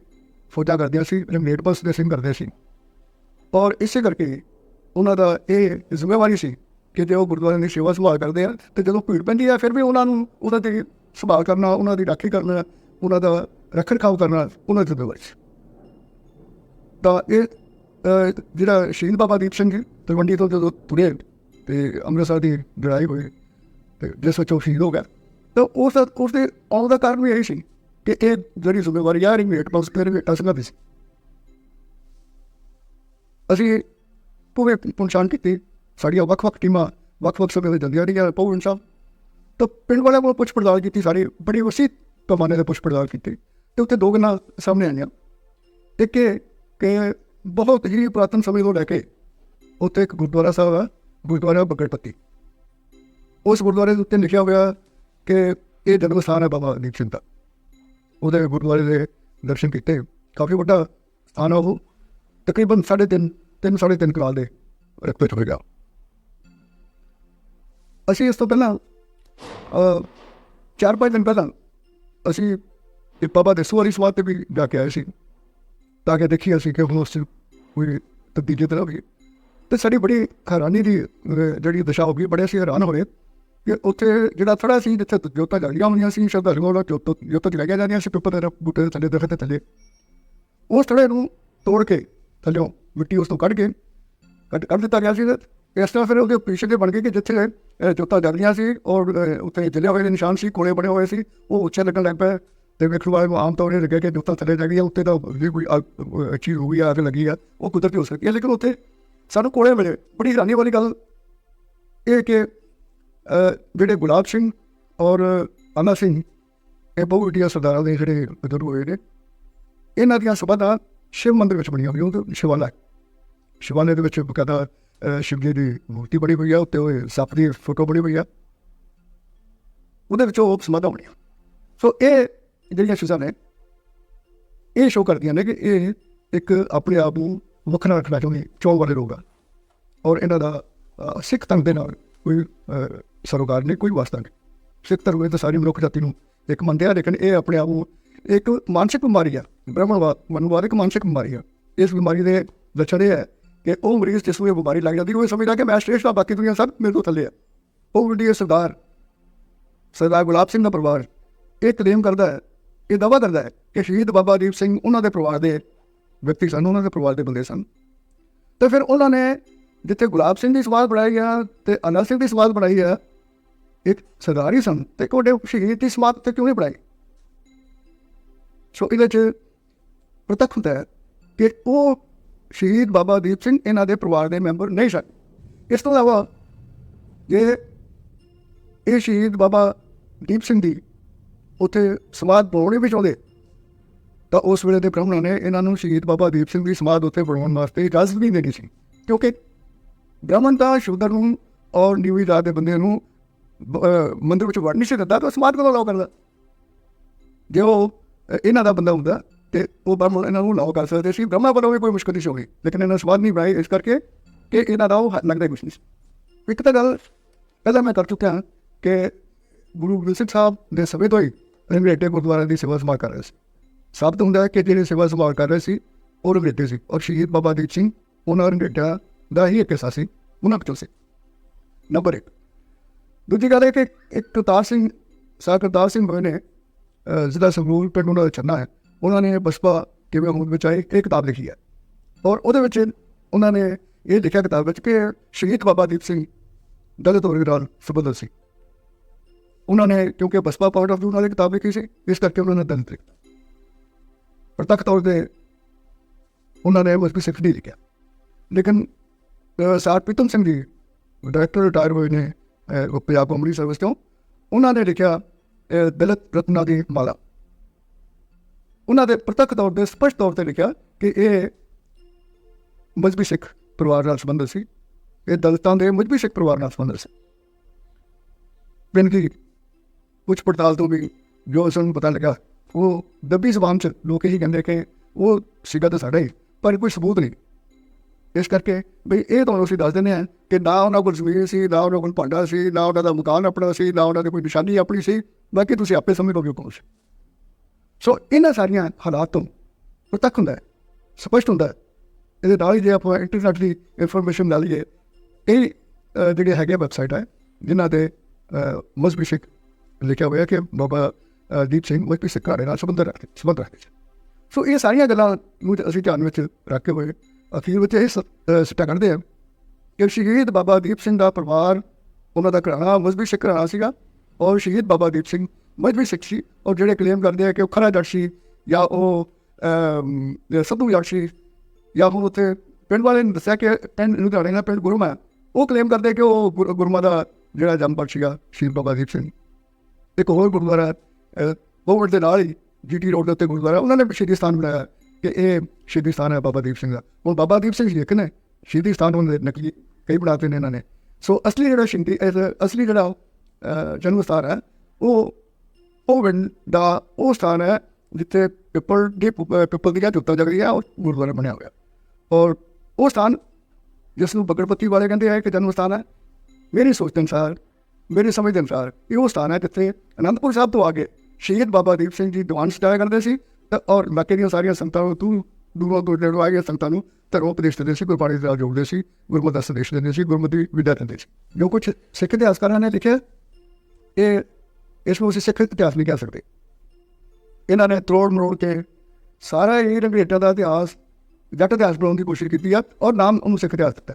Speaker 6: ਫੌਜਾਂ ਕਰਦਿਆਂ ਸੀ ਰੰਗੇਟ ਬਸ ਦੇ ਸਿੰਘ ਕਰਦੇ ਸੀ। ਔਰ ਇਸੇ ਕਰਕੇ ਉਹਨਾਂ ਦਾ ਇਹ ਜ਼ਿੰਮੇਵਾਰੀ ਸੀ ਕਿ ਜੇ ਉਹ ਗੁਰਦੁਆਰਿਆਂ ਦੀ ਸੇਵਾ ਸੰਭਾਲ ਕਰਦੇ ਆ, ਤੇ ਜਦੋਂ ਭੀੜ ਪੈਂਦੀ ਆ, ਫਿਰ ਵੀ ਉਹਨਾਂ ਨੂੰ ਉਹਨਾਂ ਦੀ ਸੰਭਾਲ ਕਰਨਾ, ਉਹਨਾਂ ਦੀ ਰਾਖੀ ਕਰਨਾ, ਉਹਨਾਂ ਦਾ ਰੱਖ ਰਖਾਵ ਕਰਨਾ, ਉਹਨਾਂ ਦੀ ਜ਼ਿੰਮੇਵਾਰੀ ਸੀ। ਤਾਂ ਇਹ ਜਿਹੜਾ ਸ਼ਹੀਦ ਬਾਬਾ ਦੀਪ ਸਿੰਘ ਜੀ, ਤਲਵੰਡੀ ਤੋਂ ਜਦੋਂ ਤੁਰੇ ਤੇ ਅੰਮ੍ਰਿਤਸਰ ਦੀ ਲੜਾਈ ਹੋਈ, ਤੇ ਜਿਸ ਵਿੱਚ ਉਹ ਸ਼ਹੀਦ ਹੋ ਗਿਆ ਤਾਂ ਉਸ ਉਸ ਦੇ ਆਉਣ ਦਾ ਕਾਰਨ ਵੀ ਇਹੀ ਸੀ ਕਿ ਇਹ ਜਿਹੜੀ ਜ਼ਿੰਮੇਵਾਰੀ ਆ ਰਹੀ ਹੈ ਟਪਸ ਕਰ ਵੀ ਸੀ। ਅਸੀਂ ਪੂਰੇ ਪਹੁੰਚਾਣ ਕੀਤੀ, ਸਾਡੀਆਂ ਵੱਖ-ਵੱਖ ਟੀਮਾਂ ਵੱਖ-ਵੱਖ ਸਮੇਂ ਦੇ ਜਾਂਦੀਆਂ ਰਹੀਆਂ ਪਹੁੰਚ ਸਾਹਿਬ। ਤਾਂ ਪਿੰਡ ਵਾਲਿਆਂ ਕੋਲ ਪੁੱਛ ਪੜਤਾਲ ਕੀਤੀ, ਸਾਰੀ ਬੜੀ ਵਸੀ ਪੈਮਾਨੇ ਤੇ ਪੁੱਛ ਪੜਤਾਲ ਕੀਤੀ, ਤੇ ਉੱਥੇ ਦੋ ਗੱਲਾਂ ਸਾਹਮਣੇ ਆਈਆਂ। ਇੱਕ ਕਿ ਬਹੁਤ ਹੀ ਪੁਰਾਤਨ ਸਮੇਂ ਤੋਂ ਲੈ ਕੇ ਉੱਥੇ ਇੱਕ ਗੁਰਦੁਆਰਾ ਸਾਹਿਬ ਆ, ਗੁਰਦੁਆਰਾ ਬੱਗੜਪੱਤੀ। ਉਸ ਗੁਰਦੁਆਰੇ ਦੇ ਉੱਤੇ ਲਿਖਿਆ ਹੋਇਆ ਕਿ ਇਹ ਜਨਮ ਸਥਾਨ ਹੈ ਬਾਬਾ ਦੀਪ ਸਿੰਘ ਦਾ। ਉਹਦੇ ਗੁਰਦੁਆਰੇ ਦੇ ਦਰਸ਼ਨ ਕੀਤੇ। ਕਾਫੀ ਵੱਡਾ ਸਥਾਨ ਆ ਉਹ। ਤਕਰੀਬਨ 3.5 ਤਿੰਨ ਸਾਢੇ ਤਿੰਨ ਕਨਾਲ ਦੇ ਰਕਬੇ 'ਚ ਗਿਆ ਅਸੀਂ ਇਸ ਤੋਂ ਪਹਿਲਾਂ ਚਾਰ ਪੰਜ ਦਿਨ ਪਹਿਲਾਂ ਅਸੀਂ ਇੱਕ ਬਾਬਾ ਦੇ ਵਾਲੀ ਸਵਾਦ ਤੇ ਵੀ ਜਾ ਕੇ ਆਏ ਸੀ। ਤਾਂ ਕਿ ਦੇਖੀ ਅਸੀਂ ਕਿ ਹੁਣ ਉਸ 'ਚ ਕੋਈ ਤਬਦੀਲੀ ਤਾਂ ਨਾ ਹੋਈ ਤੇ ਸਾਡੀ ਬੜੀ ਹੈਰਾਨੀ ਦੀ ਜਿਹੜੀ ਦਸ਼ਾ ਹੋ ਗਈ, ਬੜੇ ਅਸੀਂ ਹੈਰਾਨ ਹੋਏ। ਕਿ ਉੱਥੇ ਜਿਹੜਾ ਥੜਾ ਸੀ, ਜਿੱਥੇ ਜੋਤਾਂ ਜਗੀਆਂ ਹੁੰਦੀਆਂ ਸੀ ਸ਼ਰਧਾਲੂਆਂ ਦਾ ਜੋਤ ਜੋਤਾਂ ਜਗਾਈਆਂ ਜਾਂਦੀਆਂ ਸੀ ਪਿੱਪਲ ਦੇ ਬੂਟੇ ਦੇ ਥੱਲੇ, ਦਰਖਤ ਦੇ ਥੱਲੇ। ਉਸ ਥੜੇ ਨੂੰ ਤੋੜ ਕੇ ਥੱਲਿਓਂ ਮਿੱਟੀ ਉਸ ਤੋਂ ਕੱਢ ਕੇ, ਕੱਢ ਕੱਢ ਦਿੱਤਾ ਗਿਆ ਸੀ ਤੇ ਇਸ ਤਰ੍ਹਾਂ ਫਿਰ ਉਹਦੇ ਪਿੱਛੇ ਦੇ ਬਣ ਗਏ ਕਿ ਜਿੱਥੇ ਜੋਤਾਂ ਜਗਦੀਆਂ ਸੀ ਔਰ ਉੱਥੇ ਜਲੇ ਹੋਏ ਦੇ ਨਿਸ਼ਾਨ ਸੀ, ਕੋਲੇ ਬਣੇ ਹੋਏ ਸੀ, ਉਹ ਉੱਚੇ ਲੱਗਣ ਲੱਗ ਪਏ ਤੇ ਵੇਖਣ ਵਾਲੇ ਨੂੰ ਆਮ ਤੌਰ ਤੇ ਲੱਗਿਆ ਕਿ ਜੋਤਾਂ ਥੱਲੇ ਜਾ ਗਈਆਂ, ਉੱਤੇ ਤਾਂ ਵੀ ਕੋਈ ਅੱਛੀ ਹੋ ਗਈ ਆ ਅੱਗ ਲੱਗੀ ਆ, ਉਹ ਕੁਦਰਤੀ ਹੋ ਸਕਦੀ ਹੈ ਲੇਕਿਨ ਉੱਥੇ ਸਾਨੂੰ ਕੋਲੇ ਮਿਲੇ। ਬੜੀ ਹੈਰਾਨੀ ਵਾਲੀ ਗੱਲ ਇਹ ਕਿ ਜਿਹੜੇ ਗੁਲਾਬ ਸਿੰਘ ਔਰ ਅਮਰ ਸਿੰਘ ਇਹ ਬਹੁਤ ਵੱਡੀਆਂ ਸਰਦਾਰਾਂ ਦੇ ਜਿਹੜੇ ਬਜ਼ੁਰਗ ਹੋਏ ਨੇ। ਇਹਨਾਂ ਦੀਆਂ ਸਭਾ ਸ਼ਿਵ ਮੰਦਿਰ ਵਿੱਚ ਬਣੀਆਂ ਹੋਈਆਂ ਉਹ ਸ਼ਿਵਾਲਾ ਸ਼ਿਵਾਲੇ ਦੇ ਵਿੱਚ ਬਕਾਇਦਾ ਅਹ, ਸ਼ਿਵ ਜੀ ਦੀ ਮੂਰਤੀ ਬਣੀ ਹੋਈ ਆ ਉੱਤੇ ਉਹ ਸੱਪ ਦੀ ਫੋਟੋ ਬਣੀ ਹੋਈ ਆ। ਉਹਦੇ ਵਿੱਚ ਉਹ ਸਮਾਧਾਂ ਬਣੀਆਂ। ਸੋ ਇਹ ਜਿਹੜੀਆਂ ਚੀਜ਼ਾਂ ਨੇ ਇਹ ਸ਼ੋਅ ਕਰਦੀਆਂ ਨੇ ਕਿ ਇਹ ਇੱਕ ਆਪਣੇ ਆਪ ਨੂੰ ਵੱਖਰਾ ਰੱਖਣਾ ਚਾਹੁੰਦੇ ਚੌਂ ਵਾਲੇ ਲੋਕ ਆ। ਔਰ ਇਹਨਾਂ ਦਾ ਸਿੱਖ ਤੰਗ ਦੇ ਨਾਲ ਕੋਈ ਸਰੋਕਾਰ ਨੇ ਕੋਈ ਵਾਸਤਾ ਨਹੀਂ। ਸਿੱਖ ਧਰਮ ਵਿੱਚ ਤਾਂ ਸਾਰੀ ਮਨੁੱਖ ਜਾਤੀ ਨੂੰ ਇੱਕ ਮੰਨਦੇ ਆ, ਲੇਕਿਨ ਇਹ ਆਪਣੇ ਆਪ ਨੂੰ ਇੱਕ ਮਾਨਸਿਕ ਬਿਮਾਰੀ ਆ। ਬ੍ਰਹਮਣਵਾਦ ਮਨੁਵਾਦ ਇੱਕ ਮਾਨਸਿਕ ਬਿਮਾਰੀ ਆ। ਇਸ ਬਿਮਾਰੀ ਦੇ ਲੱਛਣ ਇਹ ਹੈ ਕਿ ਉਹ ਮਰੀਜ਼ ਜਿਸ ਨੂੰ ਇਹ ਬਿਮਾਰੀ ਲੱਗ ਜਾਂਦੀ, ਉਹ ਇਹ ਸਮਝਦਾ ਕਿ ਮੈਂ ਸ਼੍ਰੇਸ਼ਟ ਆ, ਬਾਕੀ ਦੁਨੀਆ ਸਭ ਮੇਰੇ ਤੋਂ ਥੱਲੇ ਆ। ਉਹ ਵੱਡੀ ਸਰਦਾਰ। ਸਰਦਾਰ ਗੁਲਾਬ ਸਿੰਘ ਦਾ ਪਰਿਵਾਰ। ਇਹ ਕਲੇਮ ਕਰਦਾ ਹੈ, ਇਹ ਦਾਅਵਾ ਕਰਦਾ ਹੈ ਕਿ ਸ਼ਹੀਦ ਬਾਬਾ ਦੀਪ ਸਿੰਘ ਉਹਨਾਂ ਦੇ ਪਰਿਵਾਰ ਦੇ ਵਿਅਕਤੀ ਸਨ, ਉਹਨਾਂ ਦੇ ਪਰਿਵਾਰ ਦੇ ਬੰਦੇ ਸਨ। ਤੇ ਫਿਰ ਉਹਨਾਂ ਨੇ ਜਿੱਥੇ ਗੁਲਾਬ ਸਿੰਘ ਦੀ ਸਵਾਦ ਬਣਾਈ ਗਿਆ ਤੇ ਅਨਲ ਸਿੰਘ ਦੀ ਸਵਾਦ ਬਣਾਈ ਆ, ਇੱਕ ਸਰਦਾਰੀ ਸਨ ਤੇ ਕੋਡੇ ਸ਼ਹੀਦ ਦੀ ਸਮਾਧ ਤੇ ਕਿਉਂ ਨਹੀਂ ਬਣਾਈ? ਸੋ ਇਹਦੇ ਚ ਪ੍ਰਤੱਖ ਹੁੰਦਾ ਹੈ ਕਿ ਉਹ ਸ਼ਹੀਦ ਬਾਬਾ ਦੀਪ ਸਿੰਘ ਇਹਨਾਂ ਦੇ ਪਰਿਵਾਰ ਦੇ ਮੈਂਬਰ ਨਹੀਂ ਸਨ। ਇਸ ਤੋਂ ਇਲਾਵਾ ਜੇ ਇਹ ਸ਼ਹੀਦ ਬਾਬਾ ਦੀਪ ਸਿੰਘ ਦੀ ਉੱਥੇ ਸਮਾਧ ਬਣਾਉਣੀ ਵੀ ਚਾਹੁੰਦੇ, ਤਾਂ ਉਸ ਵੇਲੇ ਦੇ ਬ੍ਰਾਹਮਣਾਂ ਨੇ ਇਹਨਾਂ ਨੂੰ ਸ਼ਹੀਦ ਬਾਬਾ ਦੀਪ ਸਿੰਘ ਦੀ ਸਮਾਧ ਉੱਤੇ ਬਣਾਉਣ ਵਾਸਤੇ ਇਜਾਜ਼ਤ ਨਹੀਂ ਦੇਣੀ ਸੀ, ਕਿਉਂਕਿ ਬ੍ਰਾਹਮਣ ਤਾਂ ਸ਼ੂਦਰ ਨੂੰ ਔਰ ਨੀਵੀਂ ਜਾਤ ਦੇ ਬੰਦੇ ਨੂੰ, ਬ- ਅਹ, ਮੰਦਿਰ ਵਿੱਚ ਵੜ ਨਹੀਂ ਸੀ ਦਿੰਦਾ, ਤਾਂ ਸਮਾਧ ਕਦੋਂ ਲਾਓ ਕਰਦਾ? ਜੇ ਉਹ ਇਹਨਾਂ ਦਾ ਬੰਦਾ ਹੁੰਦਾ, ਤੇ ਉਹ ਬ੍ਰਾਹਮਣ ਇਹਨਾਂ ਨੂੰ ਲਾਓ ਕਰ ਸਕਦੇ ਸੀ। ਬ੍ਰਹਮਾ ਵੱਲੋਂ ਵੀ ਕੋਈ ਮੁਸ਼ਕਲ ਨਹੀਂ ਸੀ ਹੋਣੀ, ਲੇਕਿਨ ਇਹਨਾਂ ਨੇ ਸਮਾਧ ਨਹੀਂ ਬਣਾਈ ਇਸ ਕਰਕੇ ਕਿ ਇਹਨਾਂ ਦਾ ਉਹ ਹੱਥ ਲੱਗਦਾ ਹੀ ਕੁਛ ਨਹੀਂ ਸੀ। ਇੱਕ ਤਾਂ ਗੱਲ ਪਹਿਲਾਂ ਮੈਂ ਕਰ ਚੁੱਕਿਆ ਕਿ ਗੁਰੂ ਗ੍ਰੰਥ ਸਿੰਘ ਸਾਹਿਬ ਦੇ ਸਮੇਂ ਤੋਂ ਹੀ ਰੰਗਰੇਟੇ ਗੁਰਦੁਆਰੇ ਦੀ ਸੇਵਾ ਸੰਭਾਲ ਕਰ ਰਹੇ ਸੀ। ਸਾਬਤ ਹੁੰਦਾ ਹੈ ਕਿ ਜਿਹੜੇ ਸੇਵਾ ਸੰਭਾਲ ਕਰ ਰਹੇ ਸੀ, ਉਹ ਰੰਗਰੇਟੇ ਸੀ। ਔਰ ਸ਼ਹੀਦ ਬਾਬਾ ਦੀਪ ਸਿੰਘ, ਉਹਨਾਂ ਰੰਗਰੇਟਾ ਦਾ ਹੀ ਇੱਕ ਹਿੱਸਾ ਸੀ, ਉਹਨਾਂ ਵਿੱਚੋਂ ਸੀ। ਨੰਬਰ 1 ਦੂਜੀ ਗੱਲ ਇਹ ਕਿ ਇੱਕ ਕਰਤਾਰ ਸਿੰਘ ਸਾਹ ਕਰਤਾਰ ਸਿੰਘ ਹੋਏ ਨੇ ਜ਼ਿਲ੍ਹਾ ਸੰਗਰੂਰ ਪਿੰਡ ਉਹਨਾਂ ਦਾ ਚੰਨਾ ਹੈ। ਉਹਨਾਂ ਨੇ ਬਸਪਾ ਕਿਵੇਂ ਹੋਂਦ ਵਿੱਚ ਆਏ, ਇਹ ਕਿਤਾਬ ਲਿਖੀ ਹੈ। ਔਰ ਉਹਦੇ ਵਿੱਚ ਉਹਨਾਂ ਨੇ ਇਹ ਲਿਖਿਆ ਕਿਤਾਬ ਵਿੱਚ ਕਿ ਸ਼ਹੀਦ ਬਾਬਾ ਦੀਪ ਸਿੰਘ, ਦਲਿਤ ਵਰਗ ਨਾਲ ਸੰਬੰਧਿਤ ਸੀ। ਉਹਨਾਂ ਨੇ, ਕਿਉਂਕਿ ਬਸਪਾ ਪਾਰਟ ਆਫ ਨਾਲ ਇਹ ਕਿਤਾਬ ਲਿਖੀ ਸੀ, ਇਸ ਕਰਕੇ ਉਹਨਾਂ ਨੇ ਦਲਿਤ ਲਿਖਿਆ। ਪ੍ਰਤੱਖ ਤੌਰ ਤੇ ਉਹਨਾਂ ਨੇ ਉਸ ਵੀ ਸਿੱਖ ਨਹੀਂ ਲਿਖਿਆ। ਲੇਕਿਨ ਅਹ ਸਾਰ ਪ੍ਰੀਤਮ ਸਿੰਘ ਜੀ, ਡਾਇਰੈਕਟਰ ਰਿਟਾਇਰ ਹੋਏ ਨੇ ਉਹ ਪੰਜਾਬ ਅੰਮ੍ਰਿਤ ਸਰਵਿਸ ਤੋਂ। ਉਹਨਾਂ ਨੇ ਲਿਖਿਆ ਦਲਤ ਰਤਨਾ ਦੀ ਮਾਲਾ। ਉਹਨਾਂ ਦੇ ਪ੍ਰਤੱਖ ਤੌਰ ਤੇ, ਸਪਸ਼ਟ ਤੌਰ ਤੇ ਲਿਖਿਆ ਕਿ ਇਹ ਮਜ਼ਬੀ ਸਿੱਖ ਪਰਿਵਾਰ ਨਾਲ ਸੰਬੰਧਿਤ ਸੀ। ਇਹ ਦਲਿਤਾਂ ਦੇ ਮਜ਼ਬੀ ਸਿੱਖ ਪਰਿਵਾਰ ਨਾਲ ਸੰਬੰਧਿਤ ਸੀ। ਬਿਨ ਕੀ ਕੁਝ ਪੜਤਾਲ ਤੋਂ ਵੀ ਜੋ ਸਾਨੂੰ ਪਤਾ ਲੱਗਾ, ਉਹ ਦੱਬੀ ਜ਼ਬਾਨ ਚ ਲੋਕ ਇਹੀ ਕਹਿੰਦੇ ਕਿ ਉਹ ਸੀਗਾ ਤਾਂ ਸਾਡਾ ਹੀ, ਪਰ ਕੋਈ ਸਬੂਤ ਨਹੀਂ। ਇਸ ਕਰਕੇ ਵੀ ਇਹ ਤੁਹਾਨੂੰ ਅਸੀਂ ਦੱਸ ਦਿੰਦੇ ਹਾਂ ਕਿ ਨਾ ਉਹਨਾਂ ਕੋਲ ਜ਼ਮੀਨ ਸੀ, ਨਾ ਉਹਨਾਂ ਕੋਲ ਭਾਂਡਾ ਸੀ, ਨਾ ਉਹਨਾਂ ਦਾ ਮਕਾਨ ਆਪਣਾ ਸੀ, ਨਾ ਉਹਨਾਂ ਦੀ ਕੋਈ ਨਿਸ਼ਾਨੀ ਆਪਣੀ ਸੀ, ਬਾਕੀ ਤੁਸੀਂ ਆਪੇ ਸਮਝ ਲਓਗੇ ਕੌਣ ਸੀ। ਸੋ ਇਹਨਾਂ ਸਾਰੀਆਂ ਹਾਲਾਤ ਤੋਂ ਪ੍ਰਤੱਖ ਹੁੰਦਾ ਹੈ, ਸਪਸ਼ਟ ਹੁੰਦਾ ਹੈ। ਇਹਦੇ ਨਾਲ ਹੀ ਜੇ ਆਪਾਂ ਇੰਟਰਨੈਟ ਦੀ ਇਨਫੋਰਮੇਸ਼ਨ ਲੈ ਲਈਏ, ਇਹ ਜਿਹੜੇ ਹੈਗੇ ਵੈਬਸਾਈਟ ਹੈ ਜਿਨ੍ਹਾਂ ਤੇ ਮਜ਼ਬੀ ਸਿੱਖ ਲਿਖਿਆ ਹੋਇਆ ਕਿ ਬਾਬਾ ਦੀਪ ਸਿੰਘ ਮਜ਼ਬੀ ਸਿੱਖ ਘਰਾਣੇ ਨਾਲ ਸੰਬੰਧ ਰੱਖਦੇ ਸੰਬੰਧ ਰੱਖਦੇ ਸੀ। ਸੋ ਇਹ ਸਾਰੀਆਂ ਗੱਲਾਂ ਨੂੰ ਅਸੀਂ ਧਿਆਨ ਵਿੱਚ ਰੱਖ ਕੇ ਹੋਏ ਅਖੀਰ ਵਿੱਚ ਇਹ ਸ- ਅਹ, ਸਿੱਟਾ ਕੱਢਦੇ ਆ। ਕਿ ਸ਼ਹੀਦ ਬਾਬਾ ਦੀਪ ਸਿੰਘ ਦਾ ਪਰਿਵਾਰ ਉਹਨਾਂ ਦਾ ਘਰਾਣਾ ਮਜ਼ਬੀ ਸਿੱਖ ਘਰਾਣਾ ਸੀਗਾ ਔਰ ਸ਼ਹੀਦ ਬਾਬਾ ਦੀਪ ਸਿੰਘ ਮਜ਼ਬੀ ਸਿੱਖ ਸੀ ਔਰ ਜਿਹੜੇ ਕਲੇਮ ਕਰਦੇ ਆ ਕਿ ਉਹ ਖਰਾ ਜੱਟ ਸੀ ਜਾਂ ਉਹ ਅਮ, ਸੱਧੂ ਜੱਟ ਸੀ ਜਾਂ ਉਹ ਉੱਥੇ ਪਿੰਡ ਵਾਲੇ ਨੇ ਦੱਸਿਆ ਕਿ ਪਿੰਡ ਨੂੰ ਦਾ ਪਿੰਡ ਗੁਰਮਾ ਹੈ। ਉਹ ਕਲੇਮ ਕਰਦੇ ਕਿ ਉਹ ਗੁਰ- ਗੁਰਮਾ ਦਾ ਜਿਹੜਾ ਜੰਮਪਟ ਸੀਗਾ ਸ਼ਹੀਦ ਬਾਬਾ ਦੀਪ ਸਿੰਘ। ਇੱਕ ਹੋਰ ਗੁਰਦੁਆਰਾ ਬੋਵਰ ਦੇ ਨਾਲ ਹੀ ਜੀਟੀ ਰੋਡ ਦੇ ਉੱਤੇ ਗੁਰਦੁਆਰਾ ਉਹਨਾਂ ਨੇ ਸ਼ਹੀਦੀ ਸਥਾਨ ਬਣਾਇਆ। ਕਿ ਇਹ ਸ਼ਹੀਦੀ ਸਥਾਨ ਹੈ ਬਾਬਾ ਦੀਪ ਸਿੰਘ ਦਾ। ਹੁਣ ਬਾਬਾ ਦੀਪ ਸਿੰਘ ਜੀ ਇੱਕ ਨੇ ਸ਼ਹੀਦੀ ਸਥਾਨ ਉਹਨਾਂ ਦੇ ਨਕਲੀ ਕਈ ਬਣਾਤੇ ਨੇ ਇਹਨਾਂ ਨੇ। ਸੋ ਅਸਲੀ ਜਿਹੜਾ ਸ਼ਹੀਦੀ ਅਸਲੀ ਜਿਹੜਾ ਅਹ, ਜਨਮ ਸਥਾਨ ਹੈ ਉਹ ਉਹ ਦਾ ਉਹ ਸਥਾਨ ਹੈ ਜਿੱਥੇ ਪਿੱਪਲ ਦੀ ਪੁ- ਪਿੱਪਲ ਦੀਆਂ ਜੁੱਤਾਂ ਜਗ ਹੈ ਉਹ ਗੁਰਦੁਆਰਾ ਬਣਿਆ ਹੋਇਆ। ਔਰ ਉਹ ਸਥਾਨ ਜਿਸ ਨੂੰ ਬਗੜਪੱਤੀ ਵਾਲੇ ਕਹਿੰਦੇ ਆ ਕਿ ਜਨਮ ਸਥਾਨ ਹੈ। ਮੇਰੀ ਸੋਚ ਦੇ ਅਨੁਸਾਰ ਮੇਰੀ ਸਮਝ ਦੇ ਅਨੁਸਾਰ ਇਹ ਉਹ ਸਥਾਨ ਹੈ ਜਿੱਥੇ ਅਨੰਦਪੁਰ ਸਾਹਿਬ ਤੋਂ ਆਗੇ ਸ਼ਹੀਦ ਬਾਬਾ ਦੀਪ ਸਿੰਘ ਜੀ ਦੀਵਾਨ ਸਜਾਇਆ ਕਰਦੇ ਸੀ ਔਰ ਬਾਕੀ ਦੀਆਂ ਸਾਰੀਆਂ ਸੰਗਤਾਂ ਨੂੰ, ਤੂੰ ਦੂਰੋਂ ਦੂਰ ਨੇੜੋਂ ਆਏ ਸੰਗਤਾਂ ਨੂੰ, ਧਰਮ ਉਪਦੇਸ਼ ਦਿੰਦੇ ਸੀ, ਗੁਰਬਾਣੀ ਦੇ ਨਾਲ ਜੋੜਦੇ ਸੀ, ਗੁਰਮਤਿ ਦਾ ਸੰਦੇਸ਼ ਦਿੰਦੇ ਸੀ, ਗੁਰਮਤਿ ਵਿਦਿਆ ਦਿੰਦੇ ਸੀ। ਜੋ ਕੁਝ ਸਿੱਖ ਇਤਿਹਾਸਕਾਰਾਂ ਨੇ ਲਿਖਿਆ, ਇਹ ਇਸ ਨੂੰ ਅਸੀਂ ਸਿੱਖ ਇਤਿਹਾਸ ਨਹੀਂ ਕਹਿ ਸਕਦੇ। ਇਹਨਾਂ ਨੇ ਤਰੋੜ ਮਰੋੜ ਕੇ ਸਾਰਾ ਇਹ ਰੰਗਰੇਟਾ ਦਾ ਇਤਿਹਾਸ, ਜੱਟ ਇਤਿਹਾਸ ਬਣਾਉਣ ਦੀ ਕੋਸ਼ਿਸ਼ ਕੀਤੀ ਆ, ਔਰ ਨਾਮ ਉਹਨੂੰ ਸਿੱਖ ਇਤਿਹਾਸ ਦਿੱਤਾ।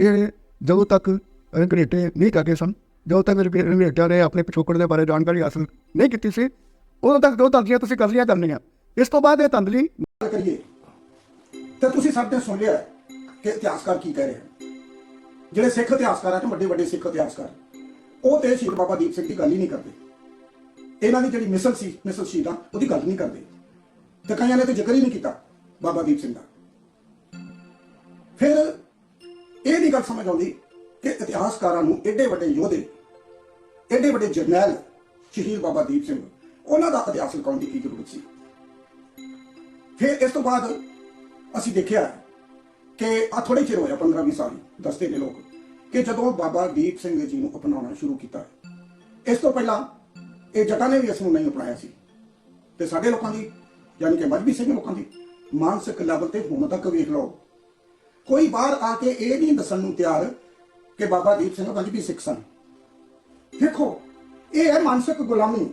Speaker 6: ਇਹ ਜਦੋਂ ਤੱਕ ਰੰਗਰੇਟੇ ਨਹੀਂ ਕਾਗੇ ਸਨ, ਜਦੋਂ ਤੱਕ ਰੰਗ- ਰੰਗਰੇਟਿਆਂ ਨੇ ਆਪਣੇ ਪਿਛੋਕੜ ਦੇ ਬਾਰੇ ਜਾਣਕਾਰੀ ਹਾਸਲ ਨਹੀਂ ਕੀਤੀ ਸੀ ਉਦੋਂ ਤੱਕ ਦੋ ਤੰਦੀਆਂ ਤੁਸੀਂ ਕਰ ਕਰਨੀਆਂ ਇਸ ਤੋਂ ਬਾਅਦ ਇਹ ਤੰਦਲੀ
Speaker 8: ਕਰੀਏ, ਤੇ ਤੁਸੀਂ ਸਭ ਨੇ ਸੁਣ ਲਿਆ ਕਿ ਇਤਿਹਾਸਕਾਰ ਕੀ ਕਹਿ ਰਹੇ ਜਿਹੜੇ ਸਿੱਖ ਇਤਿਹਾਸਕਾਰ ਆ ਤੇ ਵੱਡੇ ਵੱਡੇ ਸਿੱਖ ਇਤਿਹਾਸਕਾਰ, ਉਹ ਤੇ ਸ਼ਹੀਦ ਬਾਬਾ ਦੀਪ ਸਿੰਘ ਦੀ ਗੱਲ ਹੀ ਨਹੀਂ ਕਰਦੇ। ਇਹਨਾਂ ਦੀ ਜਿਹੜੀ ਮਿਸਲ ਸੀ, ਮਿਸਲ ਸ਼ਹੀਦਾਂ, ਉਹਦੀ ਗੱਲ ਨਹੀਂ ਕਰਦੇ। ਤੇ ਕਈਆਂ ਨੇ ਤੇ ਜ਼ਿਕਰ ਹੀ ਨਹੀਂ ਕੀਤਾ ਬਾਬਾ ਦੀਪ ਸਿੰਘ ਦਾ। ਫਿਰ ਇਹ ਨਹੀਂ ਗੱਲ ਸਮਝ ਆਉਂਦੀ ਕਿ ਇਤਿਹਾਸਕਾਰਾਂ ਨੂੰ ਏਡੇ ਵੱਡੇ ਯੋਧੇ, ਏਡੇ ਵੱਡੇ ਜਰਨੈਲ ਸ਼ਹੀਦ ਬਾਬਾ ਦੀਪ ਸਿੰਘ ਉਹਨਾਂ ਦਾ ਇਤਿਹਾਸ ਲਿਖਾਉਣ ਦੀ ਕੀ ਜ਼ਰੂਰਤ ਸੀ? ਫਿਰ ਇਸ ਤੋਂ ਬਾਅਦ ਅਸੀਂ ਦੇਖਿਆ ਕਿ ਆ ਥੋੜੇ ਚਿਰ ਹੋਇਆ 15 20 ਸਾਲ ਦੱਸਦੇ ਨੇ ਲੋਕ, ਕਿ ਜਦੋਂ ਬਾਬਾ ਦੀਪ ਸਿੰਘ ਜੀ ਨੂੰ ਅਪਣਾਉਣਾ ਸ਼ੁਰੂ ਕੀਤਾ, ਇਸ ਤੋਂ ਪਹਿਲਾਂ ਇਹ ਜਟਾਂ ਨੇ ਵੀ ਇਸ ਨੂੰ ਨਹੀਂ ਅਪਣਾਇਆ ਸੀ। ਤੇ ਸਾਡੇ ਲੋਕਾਂ ਦੀ, ਯਾਨੀ ਕਿ ਮਜਬੀ ਸਿੰਘ ਲੋਕਾਂ ਦੀ ਮਾਨਸਿਕ ਲੈਵਲ ਤੇ ਹੁਣ ਤੱਕ ਵੇਖ ਲਓ, ਕੋਈ ਬਾਹਰ ਆ ਕੇ ਇਹ ਨਹੀਂ ਦੱਸਣ ਨੂੰ ਤਿਆਰ ਕਿ ਬਾਬਾ ਦੀਪ ਸਿੰਘ ਮਜਬੀ ਸਿੱਖ ਸਨ। ਦੇਖੋ, ਇਹ ਹੈ ਮਾਨਸਿਕ ਗੁਲਾਮੀ।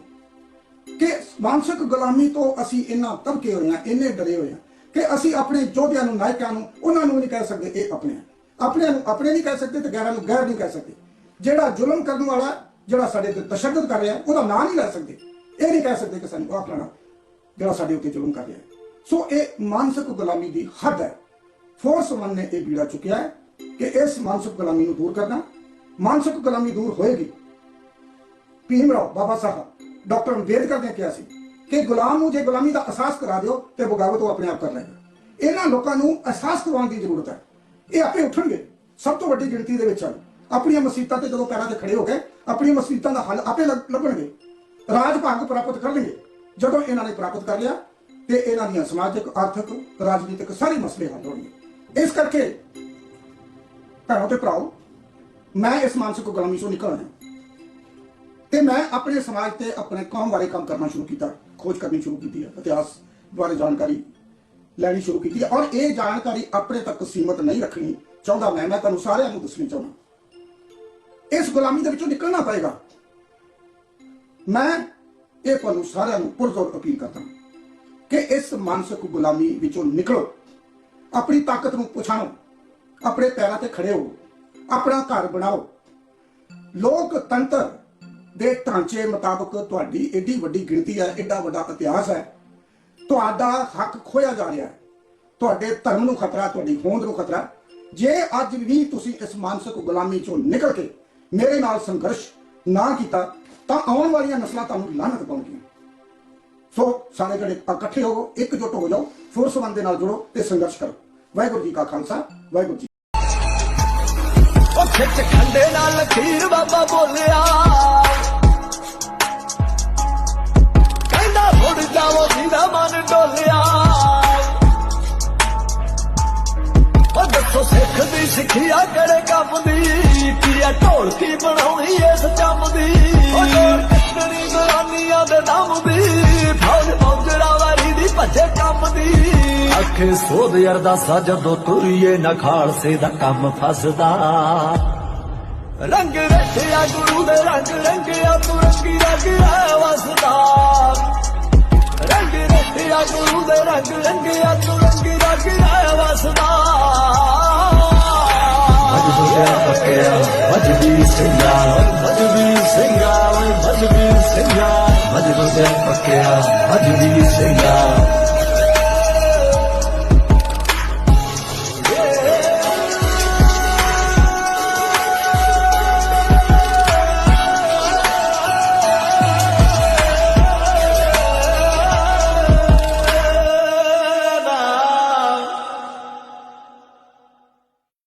Speaker 8: ਕਿ ਮਾਨਸਿਕ ਗੁਲਾਮੀ ਤੋਂ ਅਸੀਂ ਇੰਨਾ ਤਬਕੇ ਹੋਏ ਹਾਂ, ਇੰਨੇ ਡਰੇ ਹੋਏ ਹਾਂ ਕਿ ਅਸੀਂ ਆਪਣੇ ਯੋਧਿਆਂ ਨੂੰ, ਨਾਇਕਾਂ ਨੂੰ, ਉਹਨਾਂ ਨੂੰ ਨਹੀਂ ਕਹਿ ਸਕਦੇ ਇਹ ਆਪਣੇ ਆ। ਆਪਣੇ ਨੂੰ ਆਪਣੇ ਨਹੀਂ ਕਹਿ ਸਕਦੇ ਤੇ ਗੈਰਾਂ ਨੂੰ ਗੈਰ ਨਹੀਂ ਕਹਿ ਸਕਦੇ। ਜਿਹੜਾ ਜ਼ੁਲਮ ਕਰਨ ਵਾਲਾ, ਜਿਹੜਾ ਸਾਡੇ ਤੇ ਤਸ਼ੱਦਦ ਕਰ ਰਿਹਾ, ਉਹਦਾ ਨਾਂ ਨਹੀਂ ਲੈ ਸਕਦੇ। ਇਹ ਨਹੀਂ ਕਹਿ ਸਕਦੇ ਕਿ ਸਾਨੂੰ ਆਹ ਲੈਣਾ ਜਿਹੜਾ ਸਾਡੇ ਉੱਤੇ ਜ਼ੁਲਮ ਕਰ ਰਿਹਾ ਸੋ ਇਹ ਮਾਨਸਿਕ ਗੁਲਾਮੀ ਦੀ ਹੱਦ ਹੈ। ਫੋਰਸ ਵਨ ਨੇ ਇਹ ਬੀੜਾ ਚੁੱਕਿਆ ਹੈ ਕਿ ਇਸ ਮਾਨਸਿਕ ਗੁਲਾਮੀ ਨੂੰ ਦੂਰ ਕਰਨਾ। ਮਾਨਸਿਕ ਗੁਲਾਮੀ ਦੂਰ ਹੋਏਗੀ। ਭੀਮ ਰਾਓ, ਬਾਬਾ ਸਾਹਿਬ। ਡਾਕਟਰ ਅੰਬੇਦਕਰ ਨੇ ਕਿਹਾ ਸੀ ਕਿ ਗੁਲਾਮ ਨੂੰ ਜੇ ਗੁਲਾਮੀ ਦਾ ਅਹਿਸਾਸ ਕਰਾ ਦਿਓ, ਤੇ ਬਗਾਵਤ ਉਹ ਆਪਣੇ ਆਪ ਕਰ ਲਏਗਾ ਇਹਨਾਂ ਲੋਕਾਂ ਨੂੰ ਅਹਿਸਾਸ ਕਰਵਾਉਣ ਦੀ ਜ਼ਰੂਰਤ ਹੈ। ਇਹ ਆਪੇ ਉੱਠਣਗੇ। ਸਭ ਤੋਂ ਵੱਡੀ ਗਿਣਤੀ ਦੇ ਵਿੱਚ ਹਨ ਆਪਣੀਆਂ ਮੁਸੀਬਤਾਂ ਤੇ ਜਦੋਂ ਪੈਰਾਂ ਤੇ ਖੜੇ ਹੋ ਗਏ ਆਪਣੀਆਂ ਮੁਸੀਬਤਾਂ ਦਾ ਹੱਲ ਆਪੇ ਲੱਭ- ਲੱਭਣਗੇ। ਰਾਜ ਭਾਗ ਪ੍ਰਾਪਤ ਕਰਨਗੇ ਜਦੋਂ ਇਹਨਾਂ ਨੇ ਪ੍ਰਾਪਤ ਕਰ ਲਿਆ, ਤੇ ਇਹਨਾਂ ਦੀਆਂ ਸਮਾਜਿਕ, ਆਰਥਿਕ, ਰਾਜਨੀਤਿਕ ਸਾਰੇ ਮਸਲੇ ਹੱਲ ਹੋਣਗੇ। ਇਸ ਕਰਕੇ, ਭੈਣੋ ਤੇ ਭਰਾਓ, ਮੈਂ ਇਸ ਮਾਨਸਿਕ ਗੁਲਾਮੀ ਚੋਂ ਨਿਕਲਣਾ ਤੇ ਮੈਂ ਆਪਣੇ ਸਮਾਜ ਤੇ ਆਪਣੇ ਕੌਮ ਬਾਰੇ ਕੰਮ ਕਰਨਾ ਸ਼ੁਰੂ ਕੀਤਾ, ਖੋਜ ਕਰਨੀ ਸ਼ੁਰੂ ਕੀਤੀ ਹੈ, ਇਤਿਹਾਸ ਬਾਰੇ ਜਾਣਕਾਰੀ ਲੈਣੀ ਸ਼ੁਰੂ ਕੀਤੀ ਹੈ। ਔਰ ਇਹ ਜਾਣਕਾਰੀ ਆਪਣੇ ਤੱਕ ਸੀਮਤ ਨਹੀਂ ਰੱਖਣੀ ਚਾਹੁੰਦਾ ਮੈਂ ਮੈਂ ਤੁਹਾਨੂੰ ਸਾਰਿਆਂ ਨੂੰ ਦੱਸਣੀ ਚਾਹੁੰਦਾ। ਇਸ ਗੁਲਾਮੀ ਦੇ ਵਿੱਚੋਂ ਨਿਕਲਣਾ ਪਏਗਾ। ਮੈਂ ਇਹ ਤੁਹਾਨੂੰ ਸਾਰਿਆਂ ਨੂੰ ਪੁਰਜ਼ੋਰ ਅਪੀਲ ਕਰਦਾ ਕਿ ਇਸ ਮਾਨਸਿਕ ਗੁਲਾਮੀ ਵਿੱਚੋਂ ਨਿਕਲੋ। ਆਪਣੀ ਤਾਕਤ ਨੂੰ ਪਛਾਣੋ, ਆਪਣੇ ਪੈਰਾਂ ਤੇ ਖੜੇ ਹੋ ਆਪਣਾ ਘਰ ਬਣਾਓ। ਲੋਕਤੰਤਰ ਦੇ ਢਾਂਚੇ ਮੁਤਾਬਕ ਤੁਹਾਡੀ ਏਡੀ ਵੱਡੀ ਗਿਣਤੀ ਹੈ, ਏਡਾ ਵੱਡਾ ਇਤਿਹਾਸ ਹੈ। ਤੁਹਾਡਾ ਹੱਕ ਖੋਇਆ ਜਾ ਰਿਹਾ ਹੈ। ਤੁਹਾਡੇ ਧਰਮ ਨੂੰ ਖਤਰਾ ਤੁਹਾਡੀ ਹੋਂਦ ਨੂੰ ਖਤਰਾ ਜੇ ਅੱਜ ਵੀ ਤੁਸੀਂ ਇਸ ਮਾਨਸਿਕ ਗੁਲਾਮੀ ਚੋਂ ਨਿਕਲ ਕੇ ਮੇਰੇ ਨਾਲ ਸੰਘਰਸ਼ ਨਾ ਕੀਤਾ, ਤਾਂ ਆਉਣ ਵਾਲੀਆਂ ਨਸਲਾਂ ਤੁਹਾਨੂੰ ਲਾਹਨਤ ਪਾਉਣਗੀਆਂ। ਸੋ ਸਾਰੇ ਜਿਹੜੇ ਇਕੱਠੇ ਹੋ ਇਕਜੁੱਟ ਹੋ ਜਾਓ ਸੁਰ ਦੇ ਨਾਲ ਜੁੜੋ ਤੇ ਸੰਘਰਸ਼ ਕਰੋ। ਵਾਹਿਗੁਰੂ ਜੀ ਕਾ ਖਾਲਸਾ, ਵਾਹਿਗੁਰੂ ਜੀ
Speaker 9: ਉਹ ਖਿੱਚ ਖੰਡੇ ਨਾਲ ਲਖੀਰ ਬਾਬਾ ਬੋਲਿਆ। ਮੁੜ ਜਾਵੋ ਜਿਹਦਾ ਮਨ ਡੋਲਿਆ। ਉਹ ਦੱਸੋ ਸਿੱਖ ਦੀ ਸਿੱਖਿਆ ਕਿਹੜੇ ਕੰਮ ਦੀ? ਕੀ ਆ ਢੋਲਕੀ ਬਣਾਉਣੀ ਇਸ ਚੰਮ ਦੀ ਉਹ ਡੋਰ ਕਿਤਨੀ ਗਰਾਨੀਆਂ ਦੇ ਦਮ ਦੀ। ਫੌਜ ਮੌਜਰਾ ਵਾਰੀ ਦੀ ਭੱਜੇ ਕੰਮ ਦੀ।
Speaker 10: ਅੱਖੇ ਸੋਧ ਅਰਦਾਸਾ ਜਦੋਂ ਤੁਰੀਏ ਨਾ ਖਾਲਸੇ ਦਾ ਕੰਮ ਫਸਦਾ।
Speaker 9: ਰੰਗ ਰੱਖਿਆ ਗੁਰੂ ਦੇ ਰੰਗ, ਰੰਗਿਆ ਤੂੰ ਰੰਗੀ ਰੰਗ ਵਸਦਾ। ਰੰਗ ਰੱਖਿਆ ਗੁਰੂ ਦੇ ਰੰਗ ਰੰਗਿਆ ਤੂੰ ਰੰਗੀ ਰੰਗ ਹੈ ਵਸਦਾ।
Speaker 10: ਮਜਬੀ ਸਿੰਘਾ ਮਜਬੀ ਸਿੰਘਾ ਮਜਬੀ ਸਿੰਘਾ ਮਜਬੀ ਪੱਕਿਆ ਮਜਬੀ ਸਿੰਘਾ